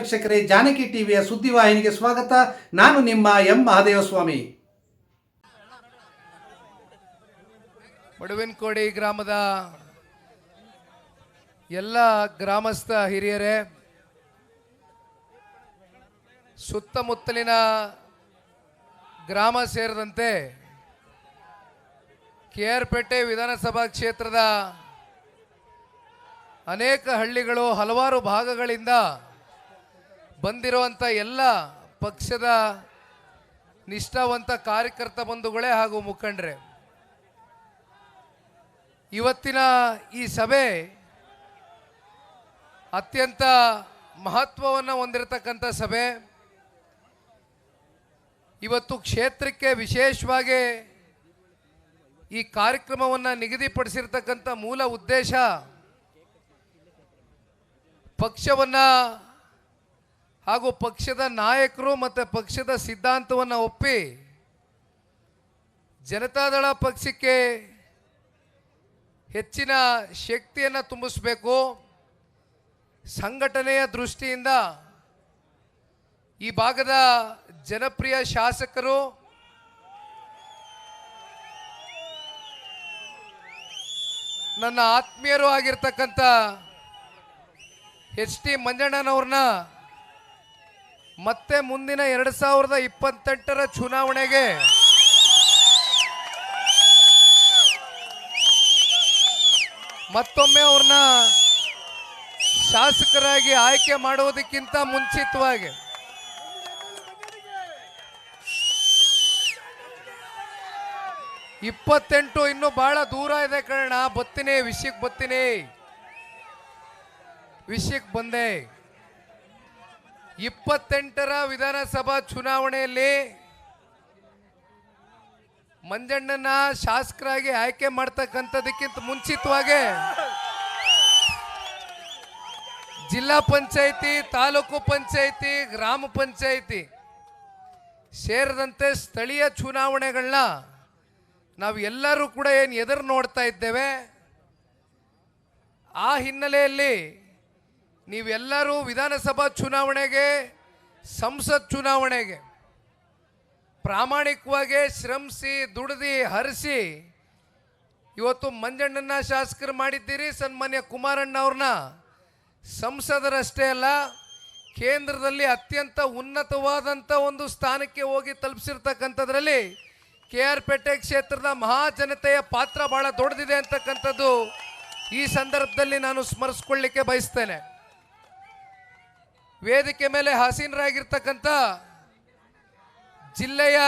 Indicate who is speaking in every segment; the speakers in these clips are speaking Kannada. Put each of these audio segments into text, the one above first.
Speaker 1: ವೀಕ್ಷಕರೇ, ಜಾನಕಿ ಟಿವಿಯ ಸುದ್ದಿವಾಹಿನಿಗೆ ಸ್ವಾಗತ. ನಾನು ನಿಮ್ಮ ಎಂ. ಮಹಾದೇವಸ್ವಾಮಿ.
Speaker 2: ಮಡುವಿನಕೋಡಿ ಗ್ರಾಮದ ಎಲ್ಲ ಗ್ರಾಮಸ್ಥ ಹಿರಿಯರೇ, ಸುತ್ತಮುತ್ತಲಿನ ಗ್ರಾಮ ಸೇರಿದಂತೆ ಕೆ ಆರ್ ಪೇಟೆ ವಿಧಾನಸಭಾ ಕ್ಷೇತ್ರದ ಅನೇಕ ಹಳ್ಳಿಗಳು ಹಲವಾರು ಭಾಗಗಳಿಂದ ಬಂದಿರುವಂಥ ಎಲ್ಲ ಪಕ್ಷದ ನಿಷ್ಠಾವಂತ ಕಾರ್ಯಕರ್ತ ಬಂಧುಗಳೇ ಹಾಗೂ ಮುಖಂಡರೇ, ಇವತ್ತಿನ ಈ ಸಭೆ ಅತ್ಯಂತ ಮಹತ್ವವನ್ನು ಹೊಂದಿರತಕ್ಕಂಥ ಸಭೆ. ಇವತ್ತು ಕ್ಷೇತ್ರಕ್ಕೆ ವಿಶೇಷವಾಗಿ ಈ ಕಾರ್ಯಕ್ರಮವನ್ನು ನಿಗದಿಪಡಿಸಿರ್ತಕ್ಕಂಥ ಮೂಲ ಉದ್ದೇಶ, ಪಕ್ಷವನ್ನು ಹಾಗೂ ಪಕ್ಷದ ನಾಯಕರು ಮತ್ತು ಪಕ್ಷದ ಸಿದ್ಧಾಂತವನ್ನು ಒಪ್ಪಿ ಜನತಾದಳ ಪಕ್ಷಕ್ಕೆ ಹೆಚ್ಚಿನ ಶಕ್ತಿಯನ್ನು ತುಂಬಿಸಬೇಕು. ಸಂಘಟನೆಯ ದೃಷ್ಟಿಯಿಂದ ಈ ಭಾಗದ ಜನಪ್ರಿಯ ಶಾಸಕರು ನನ್ನ ಆತ್ಮೀಯರು ಆಗಿರ್ತಕ್ಕಂಥ ಎಚ್ ಟಿ ಮಂಜಣ್ಣನವ್ರನ್ನ ಮತ್ತೆ ಮುಂದಿನ ಎರಡು ಸಾವಿರದ ಇಪ್ಪತ್ತೆಂಟರ ಚುನಾವಣೆಗೆ. ಮತ್ತೊಮ್ಮೆ ಅವ್ರನ್ನ ಶಾಸಕರಾಗಿ ಆಯ್ಕೆ ಮಾಡುವುದಕ್ಕಿಂತ ಮುಂಚಿತವಾಗಿ. ಇಪ್ಪತ್ತೆಂಟು ಇನ್ನು ಬಹಳ ದೂರ ಇದೆ ಕಾರಣ ಬತ್ತೀನಿ ವಿಷಯಕ್ಕೆ ಬತ್ತೀನಿ. ವಿಷಯಕ್ಕೆ ಬಂದೆ. ಇಪ್ಪತ್ತೆಂಟರ ವಿಧಾನಸಭಾ ಚುನಾವಣೆಯಲ್ಲಿ ಮಂಜಣ್ಣನ ಶಾಸಕರಾಗಿ ಆಯ್ಕೆ ಮಾಡ್ತಕ್ಕಂಥದಕ್ಕಿಂತ ಮುಂಚಿತವಾಗಿ ಜಿಲ್ಲಾ ಪಂಚಾಯಿತಿ, ತಾಲೂಕು ಪಂಚಾಯಿತಿ, ಗ್ರಾಮ ಪಂಚಾಯಿತಿ ಸೇರಿದಂತೆ ಸ್ಥಳೀಯ ಚುನಾವಣೆಗಳನ್ನ ನಾವು ಎಲ್ಲರೂ ಕೂಡ ಏನು ಎದುರು ನೋಡ್ತಾ ಇದ್ದೇವೆ. ಆ ಹಿನ್ನೆಲೆಯಲ್ಲಿ ನೀವೆಲ್ಲರೂ ವಿಧಾನಸಭಾ ಚುನಾವಣೆಗೆ, ಸಂಸತ್ ಚುನಾವಣೆಗೆ ಪ್ರಾಮಾಣಿಕವಾಗಿ ಶ್ರಮಿಸಿ, ದುಡಿದು ಹರಿಸಿ, ಇವತ್ತು ಮಂಜಣ್ಣನ ಶಾಸಕರು ಮಾಡಿದ್ದೀರಿ, ಸನ್ಮಾನ್ಯ ಕುಮಾರಣ್ಣ ಅವ್ರನ್ನ. ಸಂಸದರಷ್ಟೇ ಅಲ್ಲ, ಕೇಂದ್ರದಲ್ಲಿ ಅತ್ಯಂತ ಉನ್ನತವಾದಂಥ ಒಂದು ಸ್ಥಾನಕ್ಕೆ ಹೋಗಿ ತಲುಪಿಸಿರ್ತಕ್ಕಂಥದ್ರಲ್ಲಿ ಕೆ ಆರ್ ಪೇಟೆ ಕ್ಷೇತ್ರದ ಮಹಾಜನತೆಯ ಪಾತ್ರ ಬಹಳ ದೊಡ್ಡದಿದೆ ಅಂತಕ್ಕಂಥದ್ದು ಈ ಸಂದರ್ಭದಲ್ಲಿ ನಾನು ಸ್ಮರಿಸ್ಕೊಳ್ಳಿಕ್ಕೆ ಬಯಸ್ತೇನೆ. ವೇದಿಕೆ ಮೇಲೆ ಹಾಸೀನರಾಗಿರ್ತಕ್ಕಂಥ ಜಿಲ್ಲೆಯ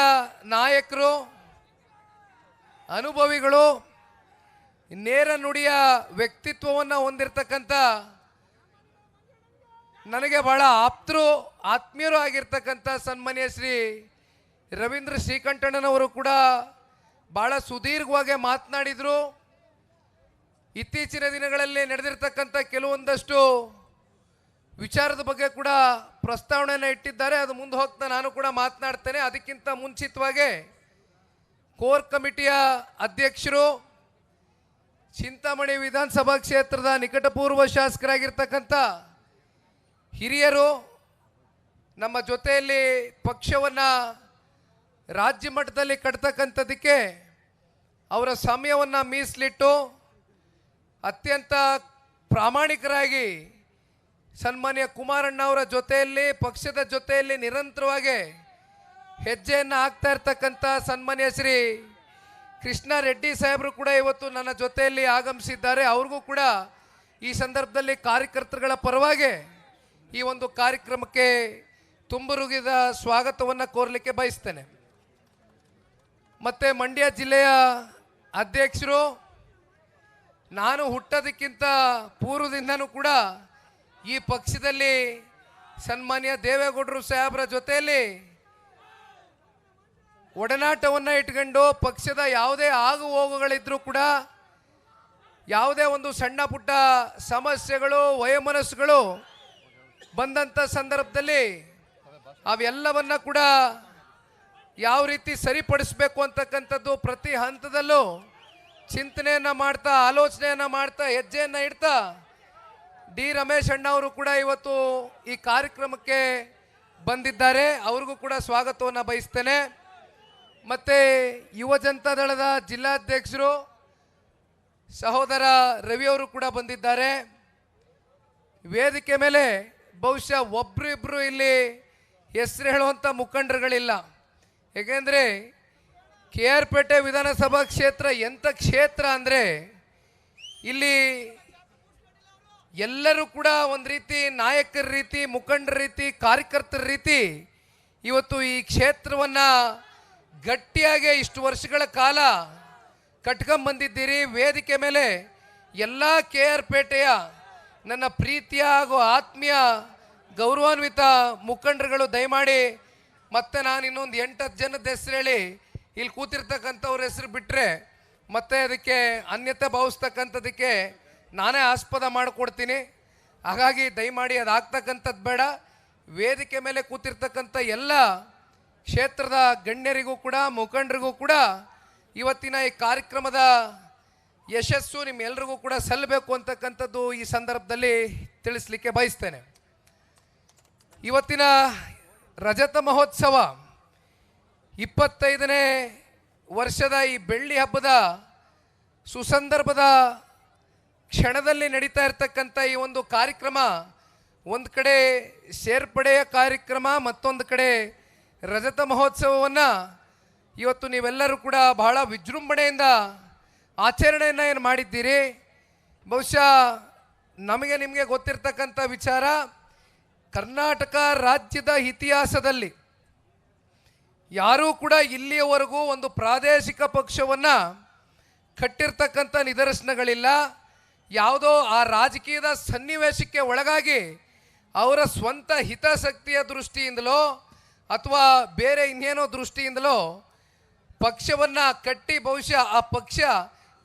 Speaker 2: ನಾಯಕರು, ಅನುಭವಿಗಳು, ನೇರ ನುಡಿಯ ವ್ಯಕ್ತಿತ್ವವನ್ನು ಹೊಂದಿರತಕ್ಕಂಥ ನನಗೆ ಬಹಳ ಆಪ್ತರು, ಆತ್ಮೀಯರು ಆಗಿರ್ತಕ್ಕಂಥ ಸನ್ಮಾನ್ಯ ಶ್ರೀ ರವೀಂದ್ರ ಶ್ರೀಕಂಠಣ್ಣನವರು ಕೂಡ ಭಾಳ ಸುದೀರ್ಘವಾಗಿ ಮಾತನಾಡಿದರು. ಇತ್ತೀಚಿನ ದಿನಗಳಲ್ಲಿ ನಡೆದಿರ್ತಕ್ಕಂಥ ಕೆಲವೊಂದಷ್ಟು ವಿಚಾರದ ಬಗ್ಗೆ ಕೂಡ ಪ್ರಸ್ತಾವನೆಯನ್ನು ಇಟ್ಟಿದ್ದಾರೆ. ಅದು ಮುಂದೆ ಹೋಗ್ತಾ ನಾನು ಕೂಡ ಮಾತನಾಡ್ತೇನೆ. ಅದಕ್ಕಿಂತ ಮುಂಚಿತವಾಗಿ ಕೋರ್ ಕಮಿಟಿಯ ಅಧ್ಯಕ್ಷರು ಚಿಂತಾಮಣಿ ವಿಧಾನಸಭಾ ಕ್ಷೇತ್ರದ ನಿಕಟಪೂರ್ವ ಶಾಸಕರಾಗಿರ್ತಕ್ಕಂಥ ಹಿರಿಯರು ನಮ್ಮ ಜೊತೆಯಲ್ಲಿ ಪಕ್ಷವನ್ನು ರಾಜ್ಯ ಮಟ್ಟದಲ್ಲಿ ಕಟ್ತಕ್ಕಂಥದ್ದಕ್ಕೆ ಅವರ ಸಮಯವನ್ನು ಮೀಸಲಿಟ್ಟು ಅತ್ಯಂತ ಪ್ರಾಮಾಣಿಕರಾಗಿ ಸನ್ಮಾನ್ಯ ಕುಮಾರಣ್ಣ ಅವರ ಜೊತೆಯಲ್ಲಿ, ಪಕ್ಷದ ಜೊತೆಯಲ್ಲಿ ನಿರಂತರವಾಗಿ ಹೆಜ್ಜೆಯನ್ನು ಹಾಕ್ತಾ ಇರ್ತಕ್ಕಂಥ ಸನ್ಮಾನ್ಯ ಶ್ರೀ ಕೃಷ್ಣ ರೆಡ್ಡಿ ಸಾಹೇಬರು ಕೂಡ ಇವತ್ತು ನನ್ನ ಜೊತೆಯಲ್ಲಿ ಆಗಮಿಸಿದ್ದಾರೆ. ಅವ್ರಿಗೂ ಕೂಡ ಈ ಸಂದರ್ಭದಲ್ಲಿ ಕಾರ್ಯಕರ್ತರುಗಳ ಪರವಾಗಿ ಈ ಒಂದು ಕಾರ್ಯಕ್ರಮಕ್ಕೆ ತುಂಬುರುಗಿದ ಸ್ವಾಗತವನ್ನು ಕೋರಲಿಕ್ಕೆ ಬಯಸ್ತೇನೆ. ಮತ್ತು ಮಂಡ್ಯ ಜಿಲ್ಲೆಯ ಅಧ್ಯಕ್ಷರು, ನಾನು ಹುಟ್ಟೋದಕ್ಕಿಂತ ಪೂರ್ವದಿಂದನೂ ಕೂಡ ಈ ಪಕ್ಷದಲ್ಲಿ ಸನ್ಮಾನ್ಯ ದೇವೇಗೌಡರು ಸಾಹೇಬರ ಜೊತೆಯಲ್ಲಿ ಒಡನಾಟವನ್ನು ಇಟ್ಕೊಂಡು ಪಕ್ಷದ ಯಾವುದೇ ಆಗು ಹೋಗುಗಳಿದ್ರೂ ಕೂಡ ಯಾವುದೇ ಒಂದು ಸಣ್ಣ ಪುಟ್ಟ ಸಮಸ್ಯೆಗಳು, ವಯೋಮನಸ್ಸುಗಳು ಬಂದಂಥ ಸಂದರ್ಭದಲ್ಲಿ ಅವೆಲ್ಲವನ್ನ ಕೂಡ ಯಾವ ರೀತಿ ಸರಿಪಡಿಸಬೇಕು ಅಂತಕ್ಕಂಥದ್ದು ಪ್ರತಿ ಹಂತದಲ್ಲೂ ಚಿಂತನೆಯನ್ನು ಮಾಡ್ತಾ, ಆಲೋಚನೆಯನ್ನು ಮಾಡ್ತಾ, ಹೆಜ್ಜೆಯನ್ನು ಇಡ್ತಾ ಡಿ ರಮೇಶ್ ಅಣ್ಣ ಅವರು ಕೂಡ ಇವತ್ತು ಈ ಕಾರ್ಯಕ್ರಮಕ್ಕೆ ಬಂದಿದ್ದಾರೆ. ಅವ್ರಿಗೂ ಕೂಡ ಸ್ವಾಗತವನ್ನು ಬಯಸ್ತೇನೆ. ಮತ್ತು ಯುವ ಜನತಾ ದಳದ ಜಿಲ್ಲಾಧ್ಯಕ್ಷರು, ಸಹೋದರ ರವಿ ಅವರು ಕೂಡ ಬಂದಿದ್ದಾರೆ. ವೇದಿಕೆ ಮೇಲೆ ಬಹುಶಃ ಒಬ್ಬರಿಬ್ಬರು ಇಲ್ಲಿ ಹೆಸರು ಹೇಳುವಂಥ ಮುಖಂಡರುಗಳಿಲ್ಲ. ಏಕೆಂದರೆ ಕೆ ಆರ್ ಪೇಟೆ ವಿಧಾನಸಭಾ ಕ್ಷೇತ್ರ ಎಂಥ ಕ್ಷೇತ್ರ ಅಂದರೆ ಇಲ್ಲಿ ಎಲ್ಲರೂ ಕೂಡ ಒಂದು ರೀತಿ ನಾಯಕರ ರೀತಿ, ಮುಖಂಡರ ರೀತಿ, ಕಾರ್ಯಕರ್ತರ ರೀತಿ ಇವತ್ತು ಈ ಕ್ಷೇತ್ರವನ್ನು ಗಟ್ಟಿಯಾಗಿ ಇಷ್ಟು ವರ್ಷಗಳ ಕಾಲ ಕಟ್ಕೊಂಬಂದಿದ್ದೀರಿ ವೇದಿಕೆ ಮೇಲೆ ಎಲ್ಲ ಕೆ ಆರ್ ಪೇಟೆಯ ನನ್ನ ಪ್ರೀತಿಯ ಹಾಗೂ ಆತ್ಮೀಯ ಗೌರವಾನ್ವಿತ ಮುಖಂಡರುಗಳು ದಯಮಾಡಿ ಮತ್ತೆ ನಾನು ಇನ್ನೊಂದು ಎಂಟತ್ತು ಜನದ ಹೆಸರು ಹೇಳಿ ಇಲ್ಲಿ ಕೂತಿರ್ತಕ್ಕಂಥವ್ರ ಹೆಸರು ಬಿಟ್ಟರೆ ಮತ್ತೆ ಅದಕ್ಕೆ ಅನ್ಯತೆ ಭಾವಿಸ್ತಕ್ಕಂಥದ್ದಕ್ಕೆ ನಾನೇ ಆಸ್ಪದ ಮಾಡಿಕೊಡ್ತೀನಿ. ಹಾಗಾಗಿ ದಯಮಾಡಿ ಅದಾಗ್ತಕ್ಕಂಥದ್ದು ಬೇಡ. ವೇದಿಕೆ ಮೇಲೆ ಕೂತಿರ್ತಕ್ಕಂಥ ಎಲ್ಲ ಕ್ಷೇತ್ರದ ಗಣ್ಯರಿಗೂ ಕೂಡ, ಮುಖಂಡರಿಗೂ ಕೂಡ ಇವತ್ತಿನ ಈ ಕಾರ್ಯಕ್ರಮದ ಯಶಸ್ಸು ನಿಮ್ಮೆಲ್ಲರಿಗೂ ಕೂಡ ಸಲ್ಲಬೇಕು ಅಂತಕ್ಕಂಥದ್ದು ಈ ಸಂದರ್ಭದಲ್ಲಿ ತಿಳಿಸ್ಲಿಕ್ಕೆ ಬಯಸ್ತೇನೆ. ಇವತ್ತಿನ ರಜತ ಮಹೋತ್ಸವ ಇಪ್ಪತ್ತೈದನೇ ವರ್ಷದ ಈ ಬೆಳ್ಳಿ ಹಬ್ಬದ ಸುಸಂದರ್ಭದ ಕ್ಷಣದಲ್ಲಿ ನಡೀತಾ ಇರತಕ್ಕಂಥ ಈ ಒಂದು ಕಾರ್ಯಕ್ರಮ, ಒಂದು ಕಡೆ ಸೇರ್ಪಡೆಯ ಕಾರ್ಯಕ್ರಮ, ಮತ್ತೊಂದು ಕಡೆ ರಜತ ಮಹೋತ್ಸವವನ್ನು ಇವತ್ತು ನೀವೆಲ್ಲರೂ ಕೂಡ ಬಹಳ ವಿಜೃಂಭಣೆಯಿಂದ ಆಚರಣೆಯನ್ನು ಏನು ಮಾಡಿದ್ದೀರಿ? ಬಹುಶಃ ನಮಗೆ ನಿಮಗೆ ಗೊತ್ತಿರ್ತಕ್ಕಂಥ ವಿಚಾರ, ಕರ್ನಾಟಕ ರಾಜ್ಯದ ಇತಿಹಾಸದಲ್ಲಿ ಯಾರೂ ಕೂಡ ಇಲ್ಲಿಯವರೆಗೂ ಒಂದು ಪ್ರಾದೇಶಿಕ ಪಕ್ಷವನ್ನು ಕಟ್ಟಿರ್ತಕ್ಕಂಥ ನಿದರ್ಶನಗಳಿಲ್ಲ. ಯಾವುದೋ ಆ ರಾಜಕೀಯದ ಸನ್ನಿವೇಶಕ್ಕೆ ಒಳಗಾಗಿ ಅವರ ಸ್ವಂತ ಹಿತಾಸಕ್ತಿಯ ದೃಷ್ಟಿಯಿಂದಲೋ ಅಥವಾ ಬೇರೆ ಇನ್ನೇನೋ ದೃಷ್ಟಿಯಿಂದಲೋ ಪಕ್ಷವನ್ನು ಕಟ್ಟಿ ಬಹುಶಃ ಆ ಪಕ್ಷ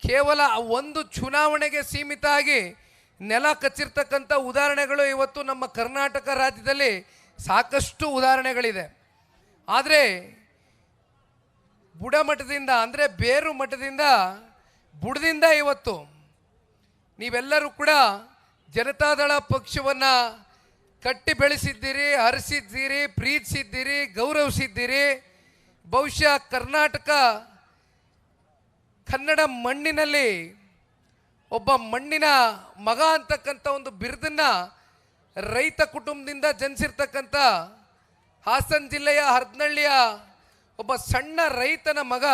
Speaker 2: ಕೇವಲ ಒಂದು ಚುನಾವಣೆಗೆ ಸೀಮಿತ ಆಗಿ ನೆಲ ಕಚ್ಚಿರ್ತಕ್ಕಂಥ ಉದಾಹರಣೆಗಳು ಇವತ್ತು ನಮ್ಮ ಕರ್ನಾಟಕ ರಾಜ್ಯದಲ್ಲಿ ಸಾಕಷ್ಟು ಉದಾಹರಣೆಗಳಿದೆ. ಆದರೆ ಬುಡಮಠದಿಂದ ಅಂದರೆ ಬೇರು ಮಠದಿಂದ ಬುಡದಿಂದ ಇವತ್ತು ನೀವೆಲ್ಲರೂ ಕೂಡ ಜನತಾದಳ ಪಕ್ಷವನ್ನು ಕಟ್ಟಿ ಬೆಳೆಸಿದ್ದೀರಿ, ಹರಿಸಿದ್ದೀರಿ, ಪ್ರೀತಿಸಿದ್ದೀರಿ, ಗೌರವಿಸಿದ್ದೀರಿ. ಬಹುಶಃ ಕರ್ನಾಟಕ ಕನ್ನಡ ಮಣ್ಣಿನಲ್ಲಿ ಒಬ್ಬ ಮಣ್ಣಿನ ಮಗ ಅಂತಕ್ಕಂಥ ಒಂದು ಬಿರುದನ್ನು ರೈತ ಕುಟುಂಬದಿಂದ ಜನಿಸಿರ್ತಕ್ಕಂಥ ಹಾಸನ ಜಿಲ್ಲೆಯ ಹರದನಹಳ್ಳಿಯ ಒಬ್ಬ ಸಣ್ಣ ರೈತನ ಮಗ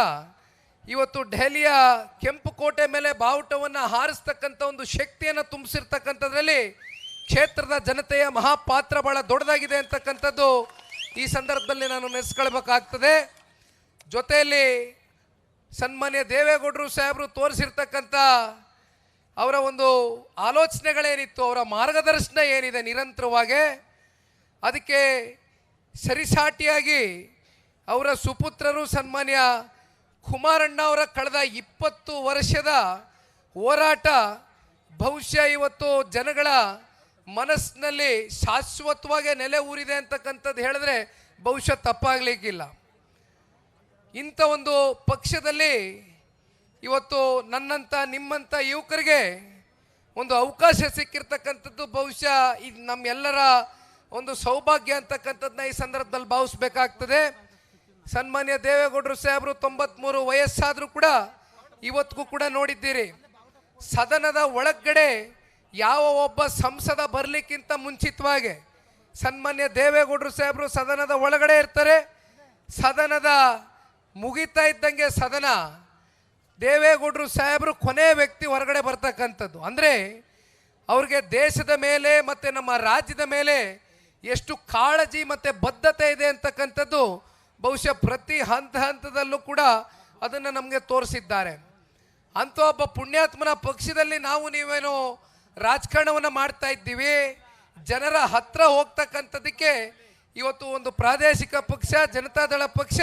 Speaker 2: ಇವತ್ತು ಡೆಹಲಿಯ ಕೆಂಪು ಕೋಟೆ ಮೇಲೆ ಬಾವುಟವನ್ನು ಹಾರಿಸ್ತಕ್ಕಂಥ ಒಂದು ಶಕ್ತಿಯನ್ನು ತುಂಬಿಸಿರ್ತಕ್ಕಂಥದ್ರಲ್ಲಿ ಕ್ಷೇತ್ರದ ಜನತೆಯ ಮಹಾಪಾತ್ರ ಬಹಳ ದೊಡ್ಡದಾಗಿದೆ ಅಂತಕ್ಕಂಥದ್ದು ಈ ಸಂದರ್ಭದಲ್ಲಿ ನಾನು ನೆನೆಸ್ಕೊಳ್ಬೇಕಾಗ್ತದೆ. ಜೊತೆಯಲ್ಲಿ ಸನ್ಮಾನ್ಯ ದೇವೇಗೌಡರು ಸಾಹೇಬರು ತೋರಿಸಿರ್ತಕ್ಕಂಥ ಅವರ ಒಂದು ಆಲೋಚನೆಗಳೇನಿತ್ತು, ಅವರ ಮಾರ್ಗದರ್ಶನ ಏನಿದೆ ನಿರಂತರವಾಗಿ, ಅದಕ್ಕೆ ಸರಿಸಾಟಿಯಾಗಿ ಅವರ ಸುಪುತ್ರರು ಸನ್ಮಾನ್ಯ ಕುಮಾರಣ್ಣ ಅವರ ಕಳೆದ ಇಪ್ಪತ್ತು ವರ್ಷದ ಹೋರಾಟ ಬಹುಶಃ ಇವತ್ತು ಜನಗಳ ಮನಸ್ಸಿನಲ್ಲಿ ಶಾಶ್ವತವಾಗಿ ನೆಲೆ ಊರಿದೆ ಅಂತಕ್ಕಂಥದ್ದು ಹೇಳಿದ್ರೆ ಬಹುಶಃ ತಪ್ಪಾಗಲಿಕ್ಕಿಲ್ಲ. ಇಂಥ ಒಂದು ಪಕ್ಷದಲ್ಲಿ ಇವತ್ತು ನನ್ನಂಥ, ನಿಮ್ಮಂಥ ಯುವಕರಿಗೆ ಒಂದು ಅವಕಾಶ ಸಿಕ್ಕಿರ್ತಕ್ಕಂಥದ್ದು ಬಹುಶಃ ಇದು ನಮ್ಮೆಲ್ಲರ ಒಂದು ಸೌಭಾಗ್ಯ ಅಂತಕ್ಕಂಥದ್ದನ್ನ ಈ ಸಂದರ್ಭದಲ್ಲಿ ಭಾವಿಸ್ಬೇಕಾಗ್ತದೆ. ಸನ್ಮಾನ್ಯ ದೇವೇಗೌಡರು ಸಾಹೇಬರು, ತೊಂಬತ್ಮೂರು ವಯಸ್ಸಾದರೂ ಕೂಡ ಇವತ್ತಿಗೂ ಕೂಡ ನೋಡಿದ್ದೀರಿ. ಸದನದ ಒಳಗಡೆ ಯಾವ ಒಬ್ಬ ಸಂಸದ ಬರಲಿಕ್ಕಿಂತ ಮುಂಚಿತವಾಗಿ ಸನ್ಮಾನ್ಯ ದೇವೇಗೌಡರು ಸಾಹೇಬರು ಸದನದ ಒಳಗಡೆ ಇರ್ತಾರೆ. ಸದನದ ಮುಗಿತಾ ಇದ್ದಂಗೆ ಸದನ ದೇವೇಗೌಡರು ಸಾಹೇಬರು ಕೊನೆ ವ್ಯಕ್ತಿ ಹೊರಗಡೆ ಬರ್ತಕ್ಕಂಥದ್ದು. ಅಂದರೆ ಅವ್ರಿಗೆ ದೇಶದ ಮೇಲೆ ಮತ್ತು ನಮ್ಮ ರಾಜ್ಯದ ಮೇಲೆ ಎಷ್ಟು ಕಾಳಜಿ ಮತ್ತು ಬದ್ಧತೆ ಇದೆ ಅಂತಕ್ಕಂಥದ್ದು ಬಹುಶಃ ಪ್ರತಿ ಹಂತ ಹಂತದಲ್ಲೂ ಕೂಡ ಅದನ್ನು ನಮಗೆ ತೋರಿಸಿದ್ದಾರೆ. ಅಂಥ ಒಬ್ಬ ಪುಣ್ಯಾತ್ಮನ ಪಕ್ಷದಲ್ಲಿ ನಾವು ನೀವೇನು ರಾಜಕಾರಣವನ್ನು ಮಾಡ್ತಾ ಇದ್ದೀವಿ, ಜನರ ಹತ್ರ ಹೋಗ್ತಕ್ಕಂಥದ್ದಕ್ಕೆ ಇವತ್ತು ಒಂದು ಪ್ರಾದೇಶಿಕ ಪಕ್ಷ ಜನತಾದಳ ಪಕ್ಷ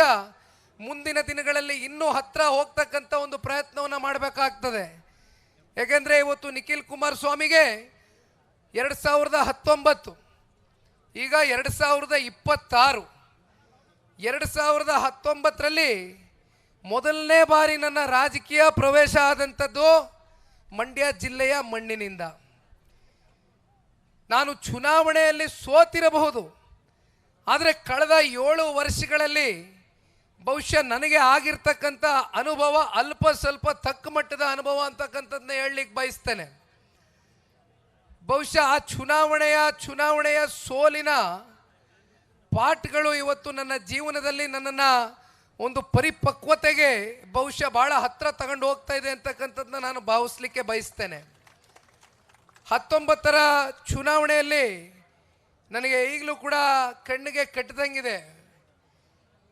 Speaker 2: ಮುಂದಿನ ದಿನಗಳಲ್ಲಿ ಇನ್ನೂ ಹತ್ರ ಹೋಗ್ತಕ್ಕಂಥ ಒಂದು ಪ್ರಯತ್ನವನ್ನು ಮಾಡಬೇಕಾಗ್ತದೆ. ಯಾಕೆಂದರೆ ಇವತ್ತು ನಿಖಿಲ್ ಕುಮಾರಸ್ವಾಮಿಗೆ ಎರಡು ಸಾವಿರದ ಹತ್ತೊಂಬತ್ತು, ಈಗ ಎರಡು ಸಾವಿರದ ಇಪ್ಪತ್ತಾರು. ಎರಡು ಸಾವಿರದ ಹತ್ತೊಂಬತ್ತರಲ್ಲಿ ಮೊದಲನೇ ಬಾರಿ ನನ್ನ ರಾಜಕೀಯ ಪ್ರವೇಶ ಆದಂಥದ್ದು ಮಂಡ್ಯ ಜಿಲ್ಲೆಯ ಮಣ್ಣಿನಿಂದ. ನಾನು ಚುನಾವಣೆಯಲ್ಲಿ ಸೋತಿರಬಹುದು. ಆದರೆ ಕಳೆದ ಏಳು ವರ್ಷಗಳಲ್ಲಿ ಬಹುಶಃ ನನಗೆ ಆಗಿರ್ತಕ್ಕಂಥ ಅನುಭವ ಅಲ್ಪ ಸ್ವಲ್ಪ ತಕ್ಕ ಮಟ್ಟದ ಅನುಭವ ಅಂತಕ್ಕಂಥದ್ದನ್ನ ಹೇಳಲಿಕ್ಕೆ ಬಯಸ್ತೇನೆ. ಬಹುಶಃ ಆ ಚುನಾವಣೆಯ ಚುನಾವಣೆಯ ಸೋಲಿನ ಪಾಠಗಳು ಇವತ್ತು ನನ್ನ ಜೀವನದಲ್ಲಿ ನನ್ನನ್ನು ಒಂದು ಪರಿಪಕ್ವತೆಗೆ ಬಹುಶಃ ಭಾಳ ಹತ್ತಿರ ತಗೊಂಡು ಹೋಗ್ತಾ ಇದೆ ಅಂತಕ್ಕಂಥದ್ದನ್ನ ನಾನು ಭಾವಿಸ್ಲಿಕ್ಕೆ ಬಯಸ್ತೇನೆ. ಹತ್ತೊಂಬತ್ತರ ಚುನಾವಣೆಯಲ್ಲಿ ನನಗೆ ಈಗಲೂ ಕೂಡ ಕಣ್ಣಿಗೆ ಕಟ್ಟಿದಂಗಿದೆ.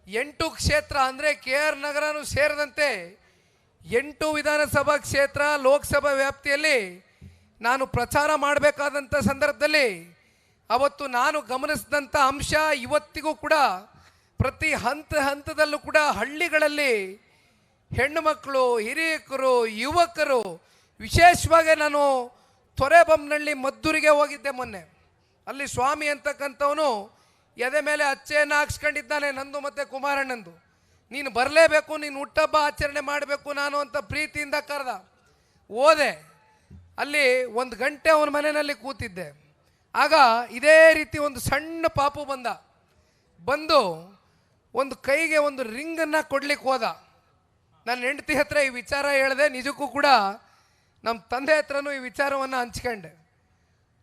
Speaker 2: ಎಂಟು ಕ್ಷೇತ್ರ ಅಂದರೆ ಕೆ ಆರ್ ನಗರನೂ ಸೇರಿದಂತೆ ಎಂಟು ವಿಧಾನಸಭಾ ಕ್ಷೇತ್ರ, ಲೋಕಸಭಾ ವ್ಯಾಪ್ತಿಯಲ್ಲಿ ನಾನು ಪ್ರಚಾರ ಮಾಡಬೇಕಾದಂಥ ಸಂದರ್ಭದಲ್ಲಿ ಅವತ್ತು ನಾನು ಗಮನಿಸಿದಂಥ ಅಂಶ ಇವತ್ತಿಗೂ ಕೂಡ ಪ್ರತಿ ಹಂತ ಹಂತದಲ್ಲೂ ಕೂಡ ಹಳ್ಳಿಗಳಲ್ಲಿ ಹೆಣ್ಣು ಮಕ್ಕಳು, ಹಿರಿಯಕರು, ಯುವಕರು, ವಿಶೇಷವಾಗಿ ನಾನು ತೊರೆಬೊಮ್ಮನಹಳ್ಳಿ ಮದ್ದೂರಿಗೆ ಹೋಗಿದ್ದೆ ಮೊನ್ನೆ. ಅಲ್ಲಿ ಸ್ವಾಮಿ ಅಂತಕ್ಕಂಥವನು ಎದೆ ಮೇಲೆ ಅಚ್ಚೆಯನ್ನು ಹಾಕ್ಸ್ಕೊಂಡಿದ್ದಾನೆ ನಂದು ಮತ್ತು ಕುಮಾರಣ್ಣಂದು. ನೀನು ಬರಲೇಬೇಕು, ನೀನು ಹುಟ್ಟಬ್ಬ ಆಚರಣೆ ಮಾಡಬೇಕು ನಾನು ಅಂತ ಪ್ರೀತಿಯಿಂದ ಕರೆದ. ಹೋದೆ. ಅಲ್ಲಿ ಒಂದು ಗಂಟೆ ಅವನ ಮನೆಯಲ್ಲಿ ಕೂತಿದ್ದೆ. ಆಗ ಇದೇ ರೀತಿ ಒಂದು ಸಣ್ಣ ಪಾಪು ಬಂದ. ಬಂದು ಒಂದು ಕೈಗೆ ಒಂದು ರಿಂಗನ್ನು ಕೊಡ್ಲಿಕ್ಕೆ ಹೋದ. ನನ್ನ ಹೆಂಡತಿ ಹತ್ರ ಈ ವಿಚಾರ ಹೇಳಿದೆ, ನಿಜಕ್ಕೂ ಕೂಡ ನಮ್ಮ ತಂದೆ ಹತ್ರನೂ ಈ ವಿಚಾರವನ್ನು ಹಂಚ್ಕೊಂಡೆ.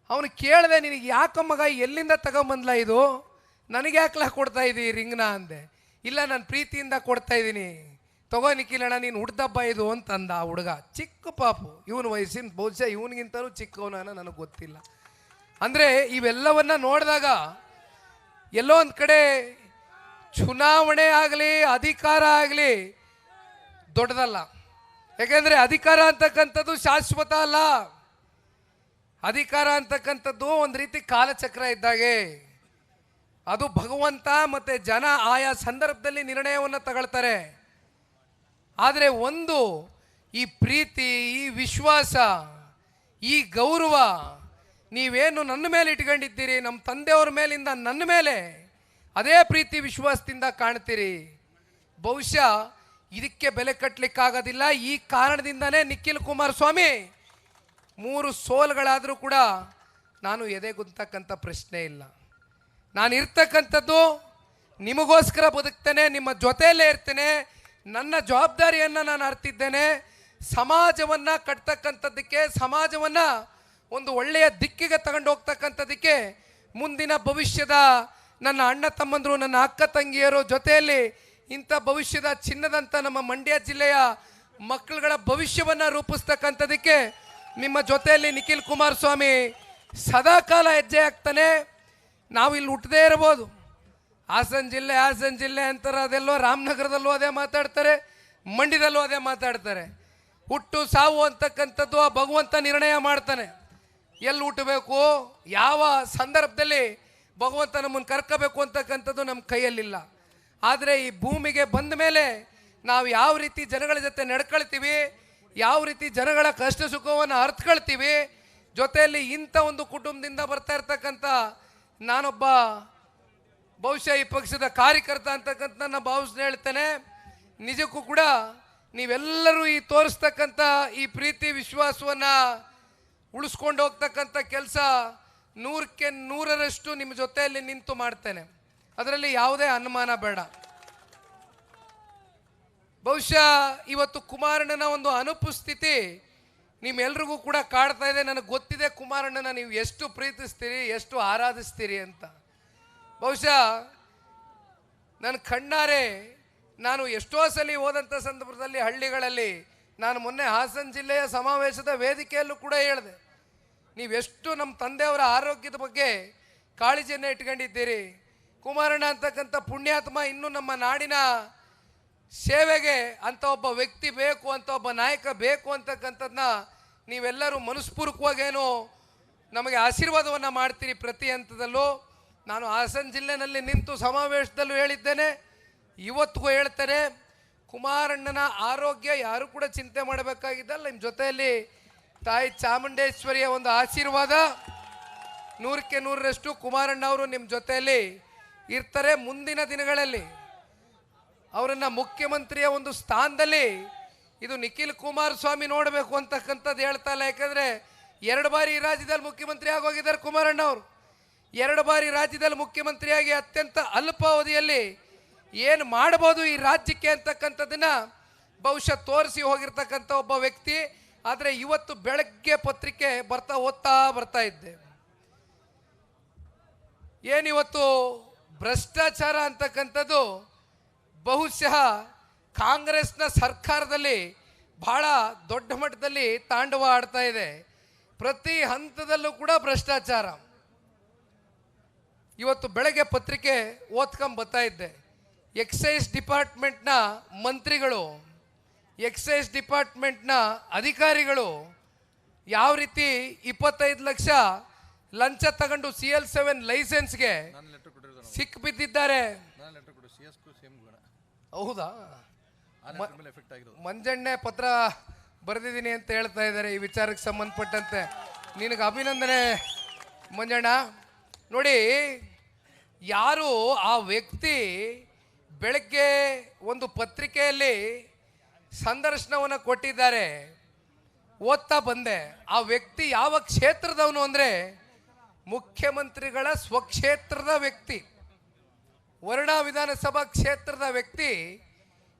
Speaker 2: ಅವನು ಕೇಳಿದೆ, ನಿನಗೆ ಯಾಕೆ ಮಗ, ಎಲ್ಲಿಂದ ತಗೊಂಬಂದ್ಲ ಇದು? ನನಗೆ ಯಾಕಲ ಕೊಡ್ತಾ ಇದ್ದೀ ರಿಂಗ್ನ? ಅಂದೆ. ಇಲ್ಲ, ನಾನು ಪ್ರೀತಿಯಿಂದ ಕೊಡ್ತಾ ಇದ್ದೀನಿ ತಗೋ ನಿಖಿಲಣ್ಣ ನೀನು ಹುಡ್ದಬ್ಬ ಇದು ಅಂತಂದ ಆ ಹುಡುಗ. ಚಿಕ್ಕ ಪಾಪು. ಇವನು ವಯಸ್ಸಿನ, ಬಹುಶಃ ಇವನಿಗಿಂತಲೂ ಚಿಕ್ಕವನ ನನಗೆ ಗೊತ್ತಿಲ್ಲ. ಅಂದರೆ ಇವೆಲ್ಲವನ್ನ ನೋಡಿದಾಗ ಎಲ್ಲೋ ಒಂದು ಕಡೆ ಚುನಾವಣೆ ಆಗಲಿ, ಅಧಿಕಾರ ಆಗಲಿ ದೊಡ್ಡದಲ್ಲ. ಯಾಕೆಂದರೆ ಅಧಿಕಾರ ಅಂತಕ್ಕಂಥದ್ದು ಶಾಶ್ವತ ಅಲ್ಲ. ಅಧಿಕಾರ ಅಂತಕ್ಕಂಥದ್ದು ಒಂದು ರೀತಿ ಕಾಲಚಕ್ರ ಇದ್ದಾಗೆ. ಅದು ಭಗವಂತ ಮತ್ತು ಜನ ಆಯಾ ಸಂದರ್ಭದಲ್ಲಿ ನಿರ್ಣಯವನ್ನು ತಗೊಳ್ತಾರೆ. ಆದರೆ ಒಂದು ಈ ಪ್ರೀತಿ, ಈ ವಿಶ್ವಾಸ, ಈ ಗೌರವ ನೀವೇನು ನನ್ನ ಮೇಲೆ ಇಟ್ಕೊಂಡಿದ್ದೀರಿ? ನಮ್ಮ ತಂದೆಯವ್ರ ಮೇಲಿಂದ ನನ್ನ ಮೇಲೆ ಅದೇ ಪ್ರೀತಿ, ವಿಶ್ವಾಸದಿಂದ ಕಾಣ್ತೀರಿ. ಬಹುಶಃ ಇದಕ್ಕೆ ಬೆಲೆ ಕಟ್ಟಲಿಕ್ಕಾಗೋದಿಲ್ಲ ಈ ಕಾರಣದಿಂದನೇ ನಿಖಿಲ್ ಕುಮಾರಸ್ವಾಮಿ ಮೂರು ಸೋಲ್ಗಳಾದರೂ ಕೂಡ ನಾನು ಎದೆಗುಂತಕ್ಕಂಥ ಪ್ರಶ್ನೆ ಇಲ್ಲ. ನಾನು ಇರ್ತಕ್ಕಂಥದ್ದು ನಿಮಗೋಸ್ಕರ ಬದುಕ್ತೇನೆ, ನಿಮ್ಮ ಜೊತೆಯಲ್ಲೇ ಇರ್ತೇನೆ, ನನ್ನ ಜವಾಬ್ದಾರಿಯನ್ನು ನಾನು ಅರ್ತಿದ್ದೇನೆ. ಸಮಾಜವನ್ನು ಕಟ್ತಕ್ಕಂಥದ್ದಕ್ಕೆ, ಸಮಾಜವನ್ನು ಒಂದು ಒಳ್ಳೆಯ ದಿಕ್ಕಿಗೆ ತಗೊಂಡು ಹೋಗ್ತಕ್ಕಂಥದ್ದಕ್ಕೆ ಮುಂದಿನ ಭವಿಷ್ಯದ ನನ್ನ ಅಣ್ಣ ತಮ್ಮಂದರು, ನನ್ನ ಅಕ್ಕ ತಂಗಿಯರು ಜೊತೆಯಲ್ಲಿ ಇಂಥ ಭವಿಷ್ಯದ ಚಿನ್ನದಂಥ ನಮ್ಮ ಮಂಡ್ಯ ಜಿಲ್ಲೆಯ ಮಕ್ಕಳುಗಳ ಭವಿಷ್ಯವನ್ನು ರೂಪಿಸ್ತಕ್ಕಂಥದ್ದಕ್ಕೆ ನಿಮ್ಮ ಜೊತೆಯಲ್ಲಿ ನಿಖಿಲ್ ಕುಮಾರಸ್ವಾಮಿ ಸದಾಕಾಲ ಹೆಜ್ಜೆ ಆಗ್ತಾನೆ ನಾವು ಇಲ್ಲಿ ಹುಟ್ಟದೇ ಇರ್ಬೋದು. ಹಾಸನ ಜಿಲ್ಲೆ ಹಾಸನ ಜಿಲ್ಲೆ ಅಂತಾರೆ, ಅದೆಲ್ಲೋ ರಾಮನಗರದಲ್ಲೂ ಅದೇ ಮಾತಾಡ್ತಾರೆ, ಮಂಡ್ಯದಲ್ಲೂ ಅದೇ ಮಾತಾಡ್ತಾರೆ. ಹುಟ್ಟು ಸಾವು ಅಂತಕ್ಕಂಥದ್ದು ಆ ಭಗವಂತ ನಿರ್ಣಯ ಮಾಡ್ತಾನೆ. ಎಲ್ಲಿ ಹುಟ್ಟಬೇಕು ಯಾವ ಸಂದರ್ಭದಲ್ಲಿ ಭಗವಂತ ನಮ್ಮನ್ನು ಕರ್ಕೋಬೇಕು ಅಂತಕ್ಕಂಥದ್ದು ನಮ್ಮ ಕೈಯಲ್ಲಿಲ್ಲ. ಆದರೆ ಈ ಭೂಮಿಗೆ ಬಂದ ಮೇಲೆ ನಾವು ಯಾವ ರೀತಿ ಜನಗಳ ಜೊತೆ ನಡ್ಕೊಳ್ತೀವಿ, ಯಾವ ರೀತಿ ಜನಗಳ ಕಷ್ಟ ಸುಖವನ್ನು ಅರ್ಥಕೊಳ್ತೀವಿ ಜೊತೆಯಲ್ಲಿ ಇಂಥ ಒಂದು ಕುಟುಂಬದಿಂದ ಬರ್ತಾ ಇರ್ತಕ್ಕಂಥ ನಾನೊಬ್ಬ ಬಹುಶಃ ಈ ಪಕ್ಷದ ಕಾರ್ಯಕರ್ತ ಅಂತಕ್ಕಂಥ ನನ್ನ ಭಾವಿಸ್ನ ಹೇಳ್ತೇನೆ. ನಿಜಕ್ಕೂ ಕೂಡ ನೀವೆಲ್ಲರೂ ಈ ತೋರಿಸ್ತಕ್ಕಂಥ ಈ ಪ್ರೀತಿ, ವಿಶ್ವಾಸವನ್ನು ಉಳಿಸ್ಕೊಂಡು ಹೋಗ್ತಕ್ಕಂಥ ಕೆಲಸ ನೂರಕ್ಕೆ ನೂರರಷ್ಟು ನಿಮ್ಮ ಜೊತೆಯಲ್ಲಿ ನಿಂತು ಮಾಡ್ತೇನೆ. ಅದರಲ್ಲಿ ಯಾವುದೇ ಅನುಮಾನ ಬೇಡ. ಬಹುಶಃ ಇವತ್ತು ಕುಮಾರಣ್ಣನ ಒಂದು ಅನುಪಸ್ಥಿತಿ ನಿಮ್ಮೆಲ್ರಿಗೂ ಕೂಡ ಕಾಡ್ತಾ ಇದೆ. ನನಗೆ ಗೊತ್ತಿದೆ ಕುಮಾರಣ್ಣನ ನೀವು ಎಷ್ಟು ಪ್ರೀತಿಸ್ತೀರಿ, ಎಷ್ಟು ಆರಾಧಿಸ್ತೀರಿ ಅಂತ. ಬಹುಶಃ ನನ್ನ ಕಣ್ಣಾರೆ, ನಾನು ಎಷ್ಟೋ ಸಲ ಹೋದಂಥ ಸಂದರ್ಭದಲ್ಲಿ ಹಳ್ಳಿಗಳಲ್ಲಿ ನಾನು ಮೊನ್ನೆ ಹಾಸನ ಜಿಲ್ಲೆಯ ಸಮಾವೇಶದ ವೇದಿಕೆಯಲ್ಲೂ ಕೂಡ ಹೇಳಿದೆ. ನೀವೆಷ್ಟು ನಮ್ಮ ತಂದೆಯವರ ಆರೋಗ್ಯದ ಬಗ್ಗೆ ಕಾಳಜಿಯನ್ನು ಇಟ್ಕೊಂಡಿದ್ದೀರಿ. ಕುಮಾರಣ್ಣ ಅಂತಕ್ಕಂಥ ಪುಣ್ಯಾತ್ಮ ಇನ್ನೂ ನಮ್ಮ ನಾಡಿನ ಸೇವೆಗೆ ಅಂತ ಒಬ್ಬ ವ್ಯಕ್ತಿ ಬೇಕು ಅಂತ ಒಬ್ಬ ನಾಯಕ ಬೇಕು ಅಂತಕ್ಕಂಥದ್ದನ್ನ ನೀವೆಲ್ಲರೂ ಮನಸ್ಪೂರ್ವಕವಾಗೇನು ನಮಗೆ ಆಶೀರ್ವಾದವನ್ನು ಮಾಡ್ತೀರಿ ಪ್ರತಿ ಹಂತದಲ್ಲೂ. ನಾನು ಹಾಸನ ಜಿಲ್ಲೆನಲ್ಲಿ ನಿಂತು ಸಮಾವೇಶದಲ್ಲೂ ಹೇಳಿದ್ದೇನೆ, ಇವತ್ತಿಗೂ ಹೇಳ್ತೇನೆ, ಕುಮಾರಣ್ಣನ ಆರೋಗ್ಯ ಯಾರು ಕೂಡ ಚಿಂತೆ ಮಾಡಬೇಕಾಗಿದ್ದಲ್ಲ, ನಿಮ್ಮ ಜೊತೆಯಲ್ಲಿ ತಾಯಿ ಚಾಮುಂಡೇಶ್ವರಿಯ ಒಂದು ಆಶೀರ್ವಾದ. ನೂರಕ್ಕೆ ನೂರರಷ್ಟು ಕುಮಾರಣ್ಣ ಅವರು ನಿಮ್ಮ ಜೊತೆಯಲ್ಲಿ ಇರ್ತಾರೆ ಮುಂದಿನ ದಿನಗಳಲ್ಲಿ. ಅವರನ್ನು ಮುಖ್ಯಮಂತ್ರಿಯ ಒಂದು ಸ್ಥಾನದಲ್ಲಿ ಇದು ನಿಖಿಲ್ ಕುಮಾರಸ್ವಾಮಿ ನೋಡಬೇಕು ಅಂತಕ್ಕಂಥದ್ದು ಹೇಳ್ತಾ ಇಲ್ಲ. ಯಾಕಂದರೆ ಎರಡು ಬಾರಿ ರಾಜ್ಯದಲ್ಲಿ ಮುಖ್ಯಮಂತ್ರಿ ಆಗೋಗಿದ್ದಾರೆ ಕುಮಾರಣ್ಣ ಅವರು. ಎರಡು ಬಾರಿ ರಾಜ್ಯದಲ್ಲಿ ಮುಖ್ಯಮಂತ್ರಿಯಾಗಿ ಅತ್ಯಂತ ಅಲ್ಪಾವಧಿಯಲ್ಲಿ ಏನು ಮಾಡ್ಬೋದು ಈ ರಾಜ್ಯಕ್ಕೆ ಅಂತಕ್ಕಂಥದ್ದನ್ನು ಬಹುಶಃ ತೋರಿಸಿ ಹೋಗಿರ್ತಕ್ಕಂಥ ಒಬ್ಬ ವ್ಯಕ್ತಿ. ಆದರೆ ಇವತ್ತು ಬೆಳಗ್ಗೆ ಪತ್ರಿಕೆ ಬರ್ತಾ ಓದ್ತಾ ಬರ್ತಾ ಇದ್ದೆ. ಏನಿವತ್ತು ಭ್ರಷ್ಟಾಚಾರ ಅಂತಕ್ಕಂಥದ್ದು ಬಹುಶಃ ಕಾಂಗ್ರೆಸ್ನ ಸರ್ಕಾರದಲ್ಲಿ ಬಹಳ ದೊಡ್ಡ ಮಟ್ಟದಲ್ಲಿ ತಾಂಡವ ಆಡ್ತಾ ಇದೆ. ಪ್ರತಿ ಹಂತದಲ್ಲೂ ಕೂಡ ಭ್ರಷ್ಟಾಚಾರ. ಇವತ್ತು ಬೆಳಗ್ಗೆ ಪತ್ರಿಕೆ ಓದ್ಕೊಂಡ್ ಬರ್ತಾ ಇದ್ದೆ. ಎಕ್ಸೈಸ್ ಡಿಪಾರ್ಟ್ಮೆಂಟ್ನ ಮಂತ್ರಿಗಳು ಎಕ್ಸೈಸ್ ಡಿಪಾರ್ಟ್ಮೆಂಟ್ನ ಅಧಿಕಾರಿಗಳು ಯಾವ ರೀತಿ ಇಪ್ಪತ್ತೈದು ಲಕ್ಷ ಲಂಚ ತಗೊಂಡು ಸಿ ಎಲ್ ಸೆವೆನ್ ಲೈಸೆನ್ಸ್ಗೆ ಸಿಕ್ ಬಿದ್ದಿದ್ದಾರೆ. ಹೌದಾ? ಮಂಜಣ್ಣೆ ಪತ್ರ ಬರೆದಿದ್ದೀನಿ ಅಂತ ಹೇಳ್ತಾ ಇದ್ದಾರೆ ಈ ವಿಚಾರಕ್ಕೆ ಸಂಬಂಧಪಟ್ಟಂತೆ. ನಿನಗೆ ಅಭಿನಂದನೆ ಮಂಜಣ್ಣ. ನೋಡಿ ಯಾರು ಆ ವ್ಯಕ್ತಿ ಬೆಳಗ್ಗೆ ಒಂದು ಪತ್ರಿಕೆಯಲ್ಲಿ ಸಂದರ್ಶನವನ್ನು ಕೊಟ್ಟಿದ್ದಾರೆ. ಓದ್ತಾ ಬಂದೆ. ಆ ವ್ಯಕ್ತಿ ಯಾವ ಕ್ಷೇತ್ರದವನು ಅಂದರೆ ಮುಖ್ಯಮಂತ್ರಿಗಳ ಸ್ವಕ್ಷೇತ್ರದ ವ್ಯಕ್ತಿ. ವರ್ಣಾ ವಿಧಾನಸಭಾ ಕ್ಷೇತ್ರದ ವ್ಯಕ್ತಿ.